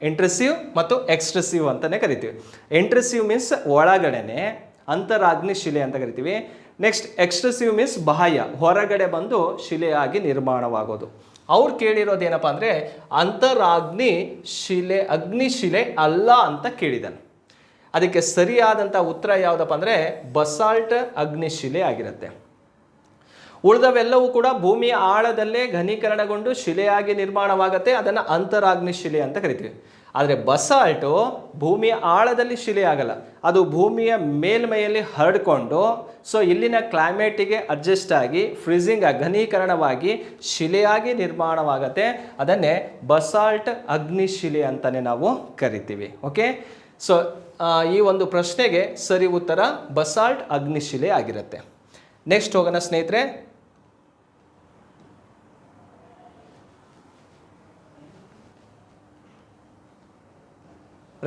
ಇಂಟ್ರೆಸಿವ್ ಮತ್ತು ಎಕ್ಸ್ಟ್ರೆಸಿವ್ ಅಂತಲೇ ಕರಿತೀವಿ. ಇಂಟ್ರೆಸಿವ್ ಮೀನ್ಸ್ ಒಳಗಡೆನೆ ಅಂತರ ಅಗ್ನಿಶಿಲೆ ಅಂತ ಕರಿತೀವಿ. ನೆಕ್ಸ್ಟ್ ಎಕ್ಸ್ಟ್ರೆಸಿವ್ ಮೀನ್ಸ್ ಬಾಹ್ಯ, ಹೊರಗಡೆ ಬಂದು ಶಿಲೆಯಾಗಿ ನಿರ್ಮಾಣವಾಗೋದು. ಅವ್ರು ಕೇಳಿರೋದು ಏನಪ್ಪ ಅಂದರೆ, ಅಂತರಾಗ್ನಿ ಶಿಲೆ ಅಗ್ನಿಶಿಲೆ ಅಲ್ಲ ಅಂತ ಕೇಳಿದಾನೆ. ಅದಕ್ಕೆ ಸರಿಯಾದಂಥ ಉತ್ತರ ಯಾವುದಪ್ಪ ಅಂದರೆ, ಬಸಾಲ್ಟ್ ಅಗ್ನಿಶಿಲೆ ಆಗಿರುತ್ತೆ. ಉಳಿದವೆಲ್ಲವೂ ಕೂಡ ಭೂಮಿಯ ಆಳದಲ್ಲೇ ಘನೀಕರಣಗೊಂಡು ಶಿಲೆಯಾಗಿ ನಿರ್ಮಾಣವಾಗುತ್ತೆ, ಅದನ್ನು ಅಂತರಾಗ್ನಿ ಶಿಲೆ ಅಂತ ಕರಿತೀವಿ. ಆದರೆ ಬಸಾಲ್ಟು ಭೂಮಿಯ ಆಳದಲ್ಲಿ ಶಿಲೆ ಆಗಲ್ಲ ಅದು ಭೂಮಿಯ ಮೇಲ್ಮೈಯಲ್ಲಿ ಹರಡಿಕೊಂಡು ಸೊ ಇಲ್ಲಿನ ಕ್ಲೈಮೇಟಿಗೆ ಅಡ್ಜಸ್ಟ್ ಆಗಿ ಫ್ರೀಸಿಂಗ್ ಘನೀಕರಣವಾಗಿ ಶಿಲೆಯಾಗಿ ನಿರ್ಮಾಣವಾಗತ್ತೆ. ಅದನ್ನೇ ಬಸಾಲ್ಟ್ ಅಗ್ನಿಶಿಲೆ ಅಂತಲೇ ನಾವು ಕರಿತೀವಿ ಓಕೆ ಸೊ ಈ ಒಂದು ಪ್ರಶ್ನೆಗೆ ಸರಿ ಉತ್ತರ ಬಸಾಲ್ಟ್ ಅಗ್ನಿಶಿಲೆ ಆಗಿರುತ್ತೆ. ನೆಕ್ಸ್ಟ್ ಹೋಗೋಣ ಸ್ನೇಹಿತರೆ.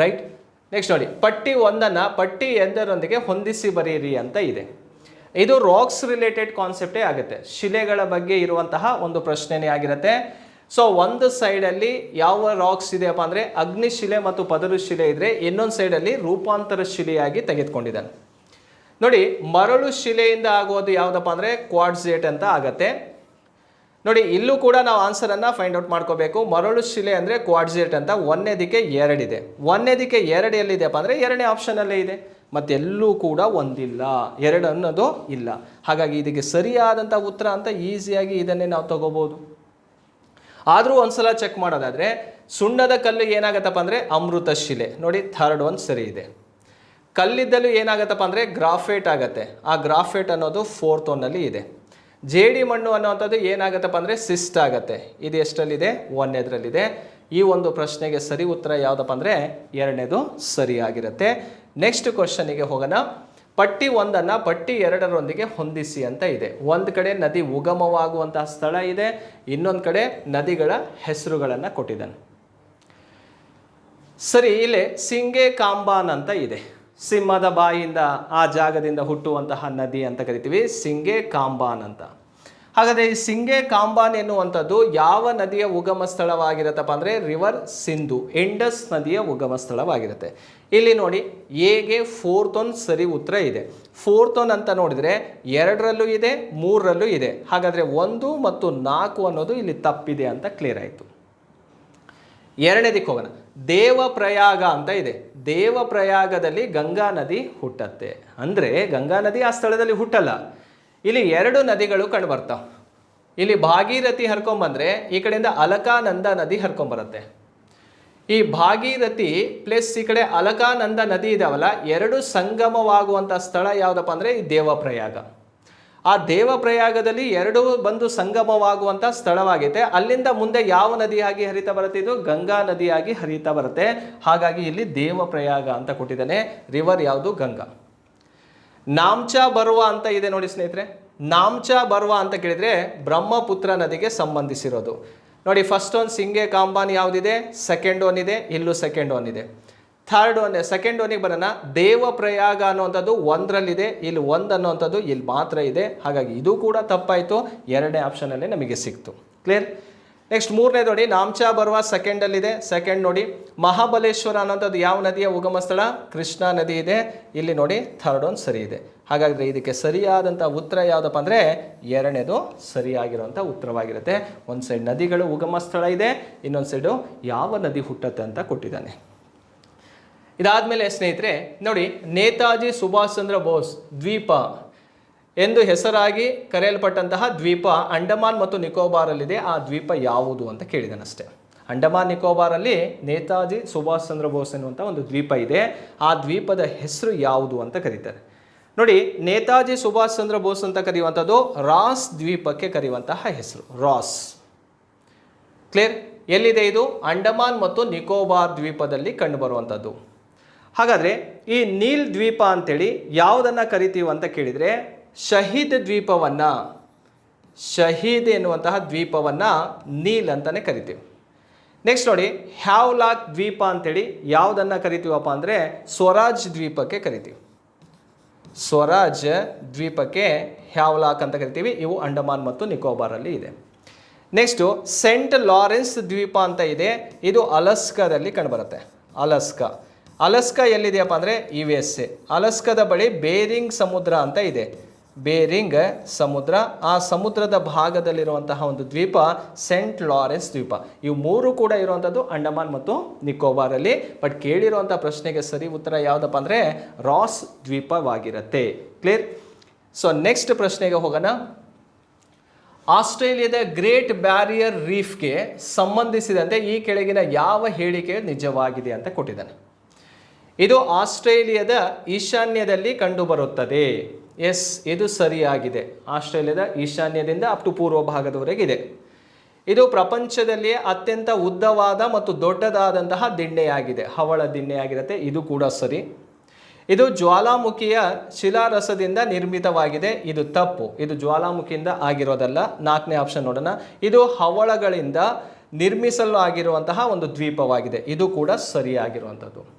ರೈಟ್ ನೆಕ್ಸ್ಟ್ ನೋಡಿ, ಪಟ್ಟಿ ಒಂದನ್ನು ಪಟ್ಟಿ ಎಂದರೊಂದಿಗೆ ಹೊಂದಿಸಿ ಬರೀರಿ ಅಂತ ಇದೆ. ಇದು ರಾಕ್ಸ್ ರಿಲೇಟೆಡ್ ಕಾನ್ಸೆಪ್ಟೇ ಆಗುತ್ತೆ. ಶಿಲೆಗಳ ಬಗ್ಗೆ ಇರುವಂತಹ ಒಂದು ಪ್ರಶ್ನೆನೇ ಆಗಿರುತ್ತೆ. ಸೊ ಒಂದು ಸೈಡಲ್ಲಿ ಯಾವ ರಾಕ್ಸ್ ಇದೆಯಪ್ಪ ಅಂದರೆ ಅಗ್ನಿಶಿಲೆ ಮತ್ತು ಪದರು ಶಿಲೆ ಇದ್ದರೆ ಇನ್ನೊಂದು ಸೈಡಲ್ಲಿ ರೂಪಾಂತರ ಶಿಲೆಯಾಗಿ ತೆಗೆದುಕೊಂಡಿದ್ದಾನೆ. ನೋಡಿ, ಮರಳು ಶಿಲೆಯಿಂದ ಆಗೋದು ಯಾವುದಪ್ಪ ಅಂದರೆ ಕ್ವಾಡ್ಸೇಟ್ ಅಂತ ಆಗತ್ತೆ. ನೋಡಿ, ಇಲ್ಲೂ ಕೂಡ ನಾವು ಆನ್ಸರನ್ನು ಫೈಂಡ್ ಔಟ್ ಮಾಡ್ಕೋಬೇಕು. ಮರಳು ಶಿಲೆ ಅಂದರೆ ಕ್ವಾಡ್ಜೇಟ್ ಅಂತ ಒಂದನೇದಕ್ಕೆ ಎರಡಿದೆ ಒಂದನೇದಕ್ಕೆ ಎರಡು ಎಲ್ಲಿದೆಯಪ್ಪ ಅಂದರೆ ಎರಡನೇ ಆಪ್ಷನಲ್ಲೇ ಇದೆ. ಮತ್ತೆಲ್ಲೂ ಕೂಡ ಒಂದಿಲ್ಲ. ಎರಡು ಅನ್ನೋದು ಇಲ್ಲ. ಹಾಗಾಗಿ ಇದಕ್ಕೆ ಸರಿಯಾದಂಥ ಉತ್ತರ ಅಂತ ಈಸಿಯಾಗಿ ಇದನ್ನೇ ನಾವು ತಗೋಬೋದು. ಆದರೂ ಒಂದ್ಸಲ ಚೆಕ್ ಮಾಡೋದಾದರೆ, ಸುಣ್ಣದ ಕಲ್ಲು ಏನಾಗತ್ತಪ್ಪ ಅಂದರೆ ಅಮೃತ ಶಿಲೆ. ನೋಡಿ ಥರ್ಡ್ ಒನ್ ಸರಿ ಇದೆ. ಕಲ್ಲಿದ್ದಲು ಏನಾಗತ್ತಪ್ಪ ಅಂದರೆ ಗ್ರಾಫೇಟ್ ಆಗತ್ತೆ. ಆ ಗ್ರಾಫೇಟ್ ಅನ್ನೋದು ಫೋರ್ತ್ ಒನ್ನಲ್ಲಿ ಇದೆ. ಜೇಡಿ ಮಣ್ಣು ಅನ್ನೋವಂಥದ್ದು ಏನಾಗುತ್ತಪ್ಪ ಅಂದರೆ ಸಿಸ್ಟ್ ಆಗುತ್ತೆ. ಇದು ಎಷ್ಟರಲ್ಲಿದೆ? ಒಂದನೇದ್ರಲ್ಲಿದೆ ಈ ಒಂದು ಪ್ರಶ್ನೆಗೆ ಸರಿ ಉತ್ತರ ಯಾವುದಪ್ಪ ಅಂದರೆ ಎರಡನೇದು ಸರಿಯಾಗಿರುತ್ತೆ. ನೆಕ್ಸ್ಟ್ ಕ್ವಶನಿಗೆ ಹೋಗೋಣ. ಪಟ್ಟಿ ಒಂದನ್ನು ಪಟ್ಟಿ ಎರಡರೊಂದಿಗೆ ಹೊಂದಿಸಿ ಅಂತ ಇದೆ. ಒಂದು ಕಡೆ ನದಿ ಉಗಮವಾಗುವಂತಹ ಸ್ಥಳ ಇದೆ. ಇನ್ನೊಂದು ಕಡೆ ನದಿಗಳ ಹೆಸರುಗಳನ್ನು ಕೊಟ್ಟಿದ್ದಾನೆ. ಸರಿ, ಇಲ್ಲಿ ಸಿಂಗೆ ಕಾಂಬಾನ್ ಅಂತ ಇದೆ. ಸಿಂಹದ ಬಾಯಿಯಿಂದ ಆ ಜಾಗದಿಂದ ಹುಟ್ಟುವಂತಹ ನದಿ ಅಂತ ಕರಿತೀವಿ, ಸಿಂಗೆ ಕಾಂಬಾನ್ ಅಂತ. ಹಾಗಾದರೆ ಈ ಸಿಂಗೆ ಕಾಂಬಾನ್ ಎನ್ನುವಂಥದ್ದು ಯಾವ ನದಿಯ ಉಗಮ ಸ್ಥಳವಾಗಿರುತ್ತಪ್ಪ ಅಂದರೆ ರಿವರ್ ಸಿಂಧು ಎಂಡಸ್ ನದಿಯ ಉಗಮ ಸ್ಥಳವಾಗಿರುತ್ತೆ. ಇಲ್ಲಿ ನೋಡಿ, ಎಗೆ ಫೋರ್ತ್ ಸರಿ ಉತ್ತರ ಇದೆ. ಫೋರ್ತ್ ಅಂತ ನೋಡಿದರೆ ಎರಡರಲ್ಲೂ ಇದೆ, ಮೂರರಲ್ಲೂ ಇದೆ. ಹಾಗಾದರೆ ಒಂದು ಮತ್ತು ನಾಲ್ಕು ಅನ್ನೋದು ಇಲ್ಲಿ ತಪ್ಪಿದೆ ಅಂತ ಕ್ಲಿಯರ್ ಆಯಿತು. ಎರಡನೇದಕ್ಕೆ ಹೋಗೋಣ. ದೇವಪ್ರಯಾಗ ಅಂತ ಇದೆ. ದೇವಪ್ರಯಾಗದಲ್ಲಿ ಗಂಗಾ ನದಿ ಹುಟ್ಟತ್ತೆ. ಅಂದರೆ ಗಂಗಾ ನದಿ ಆ ಸ್ಥಳದಲ್ಲಿ ಹುಟ್ಟಲ್ಲ. ಇಲ್ಲಿ ಎರಡು ನದಿಗಳು ಕಂಡು ಬರ್ತಾವೆ ಇಲ್ಲಿ ಭಾಗೀರಥಿ ಹರ್ಕೊಂಬಂದ್ರೆ ಈ ಕಡೆಯಿಂದ ಅಲಕಾನಂದ ನದಿ ಹರ್ಕೊಂಬರುತ್ತೆ. ಈ ಭಾಗೀರಥಿ ಪ್ಲಸ್ ಈ ಕಡೆ ಅಲಕಾನಂದ ನದಿ ಇದಾವಲ್ಲ, ಎರಡು ಸಂಗಮವಾಗುವಂಥ ಸ್ಥಳ ಯಾವುದಪ್ಪ ಅಂದರೆ ಈ ದೇವಪ್ರಯಾಗ. ಆ ದೇವಪ್ರಯಾಗದಲ್ಲಿ ಎರಡು ಬಂದು ಸಂಗಮವಾಗುವಂಥ ಸ್ಥಳವಾಗಿದೆ ಅಲ್ಲಿಂದ ಮುಂದೆ ಯಾವ ನದಿಯಾಗಿ ಹರಿತಾ ಬರುತ್ತೆ? ಇದು ಗಂಗಾ ನದಿಯಾಗಿ ಹರಿತಾ ಬರುತ್ತೆ. ಹಾಗಾಗಿ ಇಲ್ಲಿ ದೇವಪ್ರಯಾಗ ಅಂತ ಕೊಟ್ಟಿದ್ದಾನೆ. ರಿವರ್ ಯಾವುದು? ಗಂಗಾ. ನಾಮ್ಚ ಬರುವ ಅಂತ ಇದೆ ನೋಡಿ ಸ್ನೇಹಿತರೆ. ನಾಮ್ಚ ಬರುವ ಅಂತ ಕೇಳಿದರೆ ಬ್ರಹ್ಮಪುತ್ರ ನದಿಗೆ ಸಂಬಂಧಿಸಿರೋದು. ನೋಡಿ ಫಸ್ಟ್ ಒನ್ ಸಿಂಗೆ, ಕಾಂಬಾನ್ ಯಾವುದಿದೆ? ಸೆಕೆಂಡ್ ಒನ್ ಇದೆ. ಇಲ್ಲೂ ಸೆಕೆಂಡ್ ಒನ್ ಇದೆ. ಥರ್ಡ್ ಒನ್ ಸೆಕೆಂಡ್ ಒನಿಗೆ ಬರೋಣ. ದೇವಪ್ರಯಾಗ ಅನ್ನೋವಂಥದ್ದು ಒಂದರಲ್ಲಿದೆ, ಇಲ್ಲಿ ಒಂದು ಅನ್ನುವಂಥದ್ದು ಇಲ್ಲಿ ಮಾತ್ರ ಇದೆ. ಹಾಗಾಗಿ ಇದು ಕೂಡ ತಪ್ಪಾಯಿತು. ಎರಡನೇ ಆಪ್ಷನಲ್ಲಿ ನಮಗೆ ಸಿಕ್ತು. ಕ್ಲಿಯರ್ ನೆಕ್ಸ್ಟ್ ಮೂರನೇ ನೋಡಿ, ನಾಮಚ ಬರುವ ಸೆಕೆಂಡಲ್ಲಿದೆ ಸೆಕೆಂಡ್ ನೋಡಿ, ಮಹಾಬಲೇಶ್ವರ ಅನ್ನೋಂಥದ್ದು ಯಾವ ನದಿಯ ಉಗಮ ಸ್ಥಳ? ಕೃಷ್ಣಾ ನದಿ ಇದೆ. ಇಲ್ಲಿ ನೋಡಿ ಥರ್ಡ್ ಒನ್ ಸರಿ ಇದೆ. ಹಾಗಾದರೆ ಇದಕ್ಕೆ ಸರಿಯಾದಂಥ ಉತ್ತರ ಯಾವುದಪ್ಪ ಅಂದರೆ, ಎರಡನೇದು ಸರಿಯಾಗಿರುವಂಥ ಉತ್ತರವಾಗಿರುತ್ತೆ. ಒಂದು ಸೈಡ್ ನದಿಗಳು ಉಗಮ ಸ್ಥಳ ಇದೆ, ಇನ್ನೊಂದು ಸೈಡು ಯಾವ ನದಿ ಹುಟ್ಟತ್ತೆ ಅಂತ ಕೊಟ್ಟಿದ್ದಾನೆ. ಇದಾದಮೇಲೆ ಸ್ನೇಹಿತರೆ, ನೋಡಿ, ನೇತಾಜಿ ಸುಭಾಷ್ ಚಂದ್ರ ಬೋಸ್ ದ್ವೀಪ ಎಂದು ಹೆಸರಾಗಿ ಕರೆಯಲ್ಪಟ್ಟಂತಹ ದ್ವೀಪ ಅಂಡಮಾನ್ ಮತ್ತು ನಿಕೋಬಾರಲ್ಲಿದೆ. ಆ ದ್ವೀಪ ಯಾವುದು ಅಂತ ಕೇಳಿದನಷ್ಟೇ. ಅಂಡಮಾನ್ ನಿಕೋಬಾರಲ್ಲಿ ನೇತಾಜಿ ಸುಭಾಷ್ ಚಂದ್ರ ಬೋಸ್ ಎನ್ನುವಂಥ ಒಂದು ದ್ವೀಪ ಇದೆ. ಆ ದ್ವೀಪದ ಹೆಸರು ಯಾವುದು ಅಂತ ಕರೀತಾರೆ. ನೋಡಿ, ನೇತಾಜಿ ಸುಭಾಷ್ ಚಂದ್ರ ಬೋಸ್ ಅಂತ ಕರೆಯುವಂಥದ್ದು ರಾಸ್ ದ್ವೀಪಕ್ಕೆ ಕರೆಯುವಂತಹ ಹೆಸರು, ರಾಸ್. ಕ್ಲಿಯರ್? ಎಲ್ಲಿದೆ ಇದು? ಅಂಡಮಾನ್ ಮತ್ತು ನಿಕೋಬಾರ್ ದ್ವೀಪದಲ್ಲಿ ಕಂಡುಬರುವಂಥದ್ದು. ಹಾಗಾದರೆ ಈ ನೀಲ್ ದ್ವೀಪ ಅಂತೇಳಿ ಯಾವುದನ್ನು ಕರಿತೀವಿ ಅಂತ ಕೇಳಿದರೆ ಶಹೀದ್ ದ್ವೀಪವನ್ನು, ಶಹೀದ್ ಎನ್ನುವಂತಹ ದ್ವೀಪವನ್ನು ನೀಲ್ ಅಂತಲೇ ಕರಿತೀವಿ. ನೆಕ್ಸ್ಟ್ ನೋಡಿ, ಹ್ಯಾವ್ಲಾಕ್ ದ್ವೀಪ ಅಂತೇಳಿ ಯಾವುದನ್ನು ಕರಿತೀವಪ್ಪ ಅಂದರೆ ಸ್ವರಾಜ್ ದ್ವೀಪಕ್ಕೆ ಕರಿತೀವಿ. ಸ್ವರಾಜ್ ದ್ವೀಪಕ್ಕೆ ಹ್ಯಾವ್ಲಾಕ್ ಅಂತ ಕರಿತೀವಿ. ಇವು ಅಂಡಮಾನ್ ಮತ್ತು ನಿಕೋಬಾರಲ್ಲಿ ಇದೆ. ನೆಕ್ಸ್ಟು ಸೆಂಟ್ ಲಾರೆನ್ಸ್ ದ್ವೀಪ ಅಂತ ಇದೆ. ಇದು ಅಲಸ್ಕಾದಲ್ಲಿ ಕಂಡುಬರುತ್ತೆ. ಅಲಸ್ಕಾ. ಅಲಸ್ಕಾ ಎಲ್ಲಿದೆಯಪ್ಪ ಅಂದರೆ ಯು ಎಸ್ ಎ. ಅಲಸ್ಕದ ಬಳಿ ಬೇರಿಂಗ್ ಸಮುದ್ರ ಅಂತ ಇದೆ. ಬೇರಿಂಗ್ ಸಮುದ್ರ, ಆ ಸಮುದ್ರದ ಭಾಗದಲ್ಲಿರುವಂತಹ ಒಂದು ದ್ವೀಪ, ಸೆಂಟ್ ಲಾರೆನ್ಸ್ ದ್ವೀಪ. ಇವು ಮೂರು ಕೂಡ ಇರುವಂಥದ್ದು ಅಂಡಮಾನ್ ಮತ್ತು ನಿಕೋಬಾರಲ್ಲಿ. ಬಟ್ ಕೇಳಿರುವಂಥ ಪ್ರಶ್ನೆಗೆ ಸರಿ ಉತ್ತರ ಯಾವುದಪ್ಪ ಅಂದರೆ ರಾಸ್ ದ್ವೀಪವಾಗಿರುತ್ತೆ. ಕ್ಲಿಯರ್ ಸೊ ನೆಕ್ಸ್ಟ್ ಪ್ರಶ್ನೆಗೆ ಹೋಗೋಣ. ಆಸ್ಟ್ರೇಲಿಯಾದ ಗ್ರೇಟ್ ಬ್ಯಾರಿಯರ್ ರೀಫ್ಗೆ ಸಂಬಂಧಿಸಿದಂತೆ ಈ ಕೆಳಗಿನ ಯಾವ ಹೇಳಿಕೆ ನಿಜವಾಗಿದೆ ಅಂತ ಕೊಟ್ಟಿದ್ದಾನೆ. ಇದು ಆಸ್ಟ್ರೇಲಿಯಾದ ಈಶಾನ್ಯದಲ್ಲಿ ಕಂಡುಬರುತ್ತದೆ. ಎಸ್, ಇದು ಸರಿಯಾಗಿದೆ. ಆಸ್ಟ್ರೇಲಿಯಾದ ಈಶಾನ್ಯದಿಂದ ಅಪ್ ಟು ಪೂರ್ವ ಭಾಗದವರೆಗಿದೆ ಇದು ಪ್ರಪಂಚದಲ್ಲಿಯೇ ಅತ್ಯಂತ ಉದ್ದವಾದ ಮತ್ತು ದೊಡ್ಡದಾದಂತಹ ದಿಣ್ಣೆಯಾಗಿದೆ. ಹವಳ ದಿಣ್ಣೆಯಾಗಿರುತ್ತೆ, ಇದು ಕೂಡ ಸರಿ. ಇದು ಜ್ವಾಲಾಮುಖಿಯ ಶಿಲಾರಸದಿಂದ ನಿರ್ಮಿತವಾಗಿದೆ, ಇದು ತಪ್ಪು. ಇದು ಜ್ವಾಲಾಮುಖಿಯಿಂದ ಆಗಿರೋದಲ್ಲ. ನಾಲ್ಕನೇ ಆಪ್ಷನ್ ನೋಡೋಣ. ಇದು ಹವಳಗಳಿಂದ ನಿರ್ಮಿಸಲು ಆಗಿರುವಂತಹ ಒಂದು ದ್ವೀಪವಾಗಿದೆ. ಇದು ಕೂಡ ಸರಿಯಾಗಿರುವಂಥದ್ದು.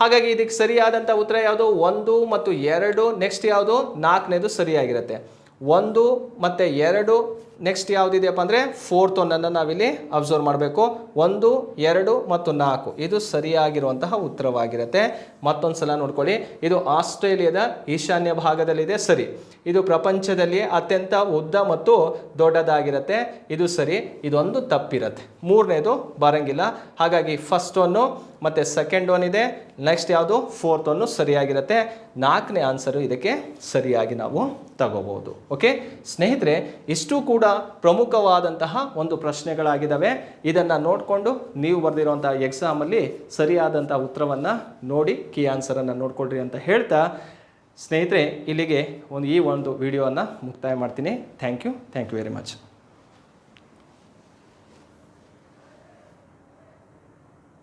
ಹಾಗಾಗಿ ಇದಕ್ಕೆ ಸರಿಯಾದಂಥ ಉತ್ತರ ಯಾವುದು? ಒಂದು ಮತ್ತು ಎರಡು ನೆಕ್ಸ್ಟ್ ಯಾವುದು? ನಾಲ್ಕನೇದು ಸರಿಯಾಗಿರುತ್ತೆ. ಒಂದು ಮತ್ತು ಎರಡು ನೆಕ್ಸ್ಟ್ ಯಾವುದಿದೆಯಪ್ಪ ಅಂದರೆ ಫೋರ್ತ್ ಒನ್ನನ್ನು ನಾವಿಲ್ಲಿ ಅಬ್ಸರ್ವ್ ಮಾಡಬೇಕು. ಒಂದು, ಎರಡು ಮತ್ತು ನಾಲ್ಕು. ಇದು ಸರಿಯಾಗಿರುವಂತಹ ಉತ್ತರವಾಗಿರುತ್ತೆ. ಮತ್ತೊಂದು ಸಲ ನೋಡ್ಕೊಳ್ಳಿ. ಇದು ಆಸ್ಟ್ರೇಲಿಯಾದ ಈಶಾನ್ಯ ಭಾಗದಲ್ಲಿದೆ. ಸರಿ. ಇದು ಪ್ರಪಂಚದಲ್ಲಿ ಅತ್ಯಂತ ಉದ್ದ ಮತ್ತು ದೊಡ್ಡದಾಗಿರುತ್ತೆ. ಇದು ಸರಿ. ಇದೊಂದು ತಪ್ಪಿರುತ್ತೆ. ಮೂರನೇದು ಬರಂಗಿಲ್ಲ. ಹಾಗಾಗಿ ಫಸ್ಟ್ ಒನ್ನು ಮತ್ತು ಸೆಕೆಂಡ್ ಒನ್ ಇದೆ. ನೆಕ್ಸ್ಟ್ ಯಾವುದು? ಫೋರ್ತ್ ಒನ್ನು ಸರಿಯಾಗಿರುತ್ತೆ. ನಾಲ್ಕನೇ ಆನ್ಸರು ಇದಕ್ಕೆ ಸರಿಯಾಗಿ ನಾವು ತಗೋಬಹುದು ಓಕೆ ಸ್ನೇಹಿತರೆ, ಇಷ್ಟು ಕೂಡ ಪ್ರಮುಖವಾದಂತಹ ಒಂದು ಪ್ರಶ್ನೆಗಳಾಗಿದ್ದಾವೆ ಇದನ್ನು ನೋಡಿಕೊಂಡು ನೀವು ಬರೆದಿರುವಂಥ ಎಕ್ಸಾಮಲ್ಲಿ ಸರಿಯಾದಂಥ ಉತ್ತರವನ್ನು ನೋಡಿ ಕೀ ಆನ್ಸರನ್ನು ನೋಡ್ಕೊಳ್ರಿ ಅಂತ ಹೇಳ್ತಾ, ಸ್ನೇಹಿತರೆ, ಇಲ್ಲಿಗೆ ಒಂದು ಈ ಒಂದು ವಿಡಿಯೋವನ್ನು ಮುಕ್ತಾಯ ಮಾಡ್ತೀನಿ. Thank you thank you very much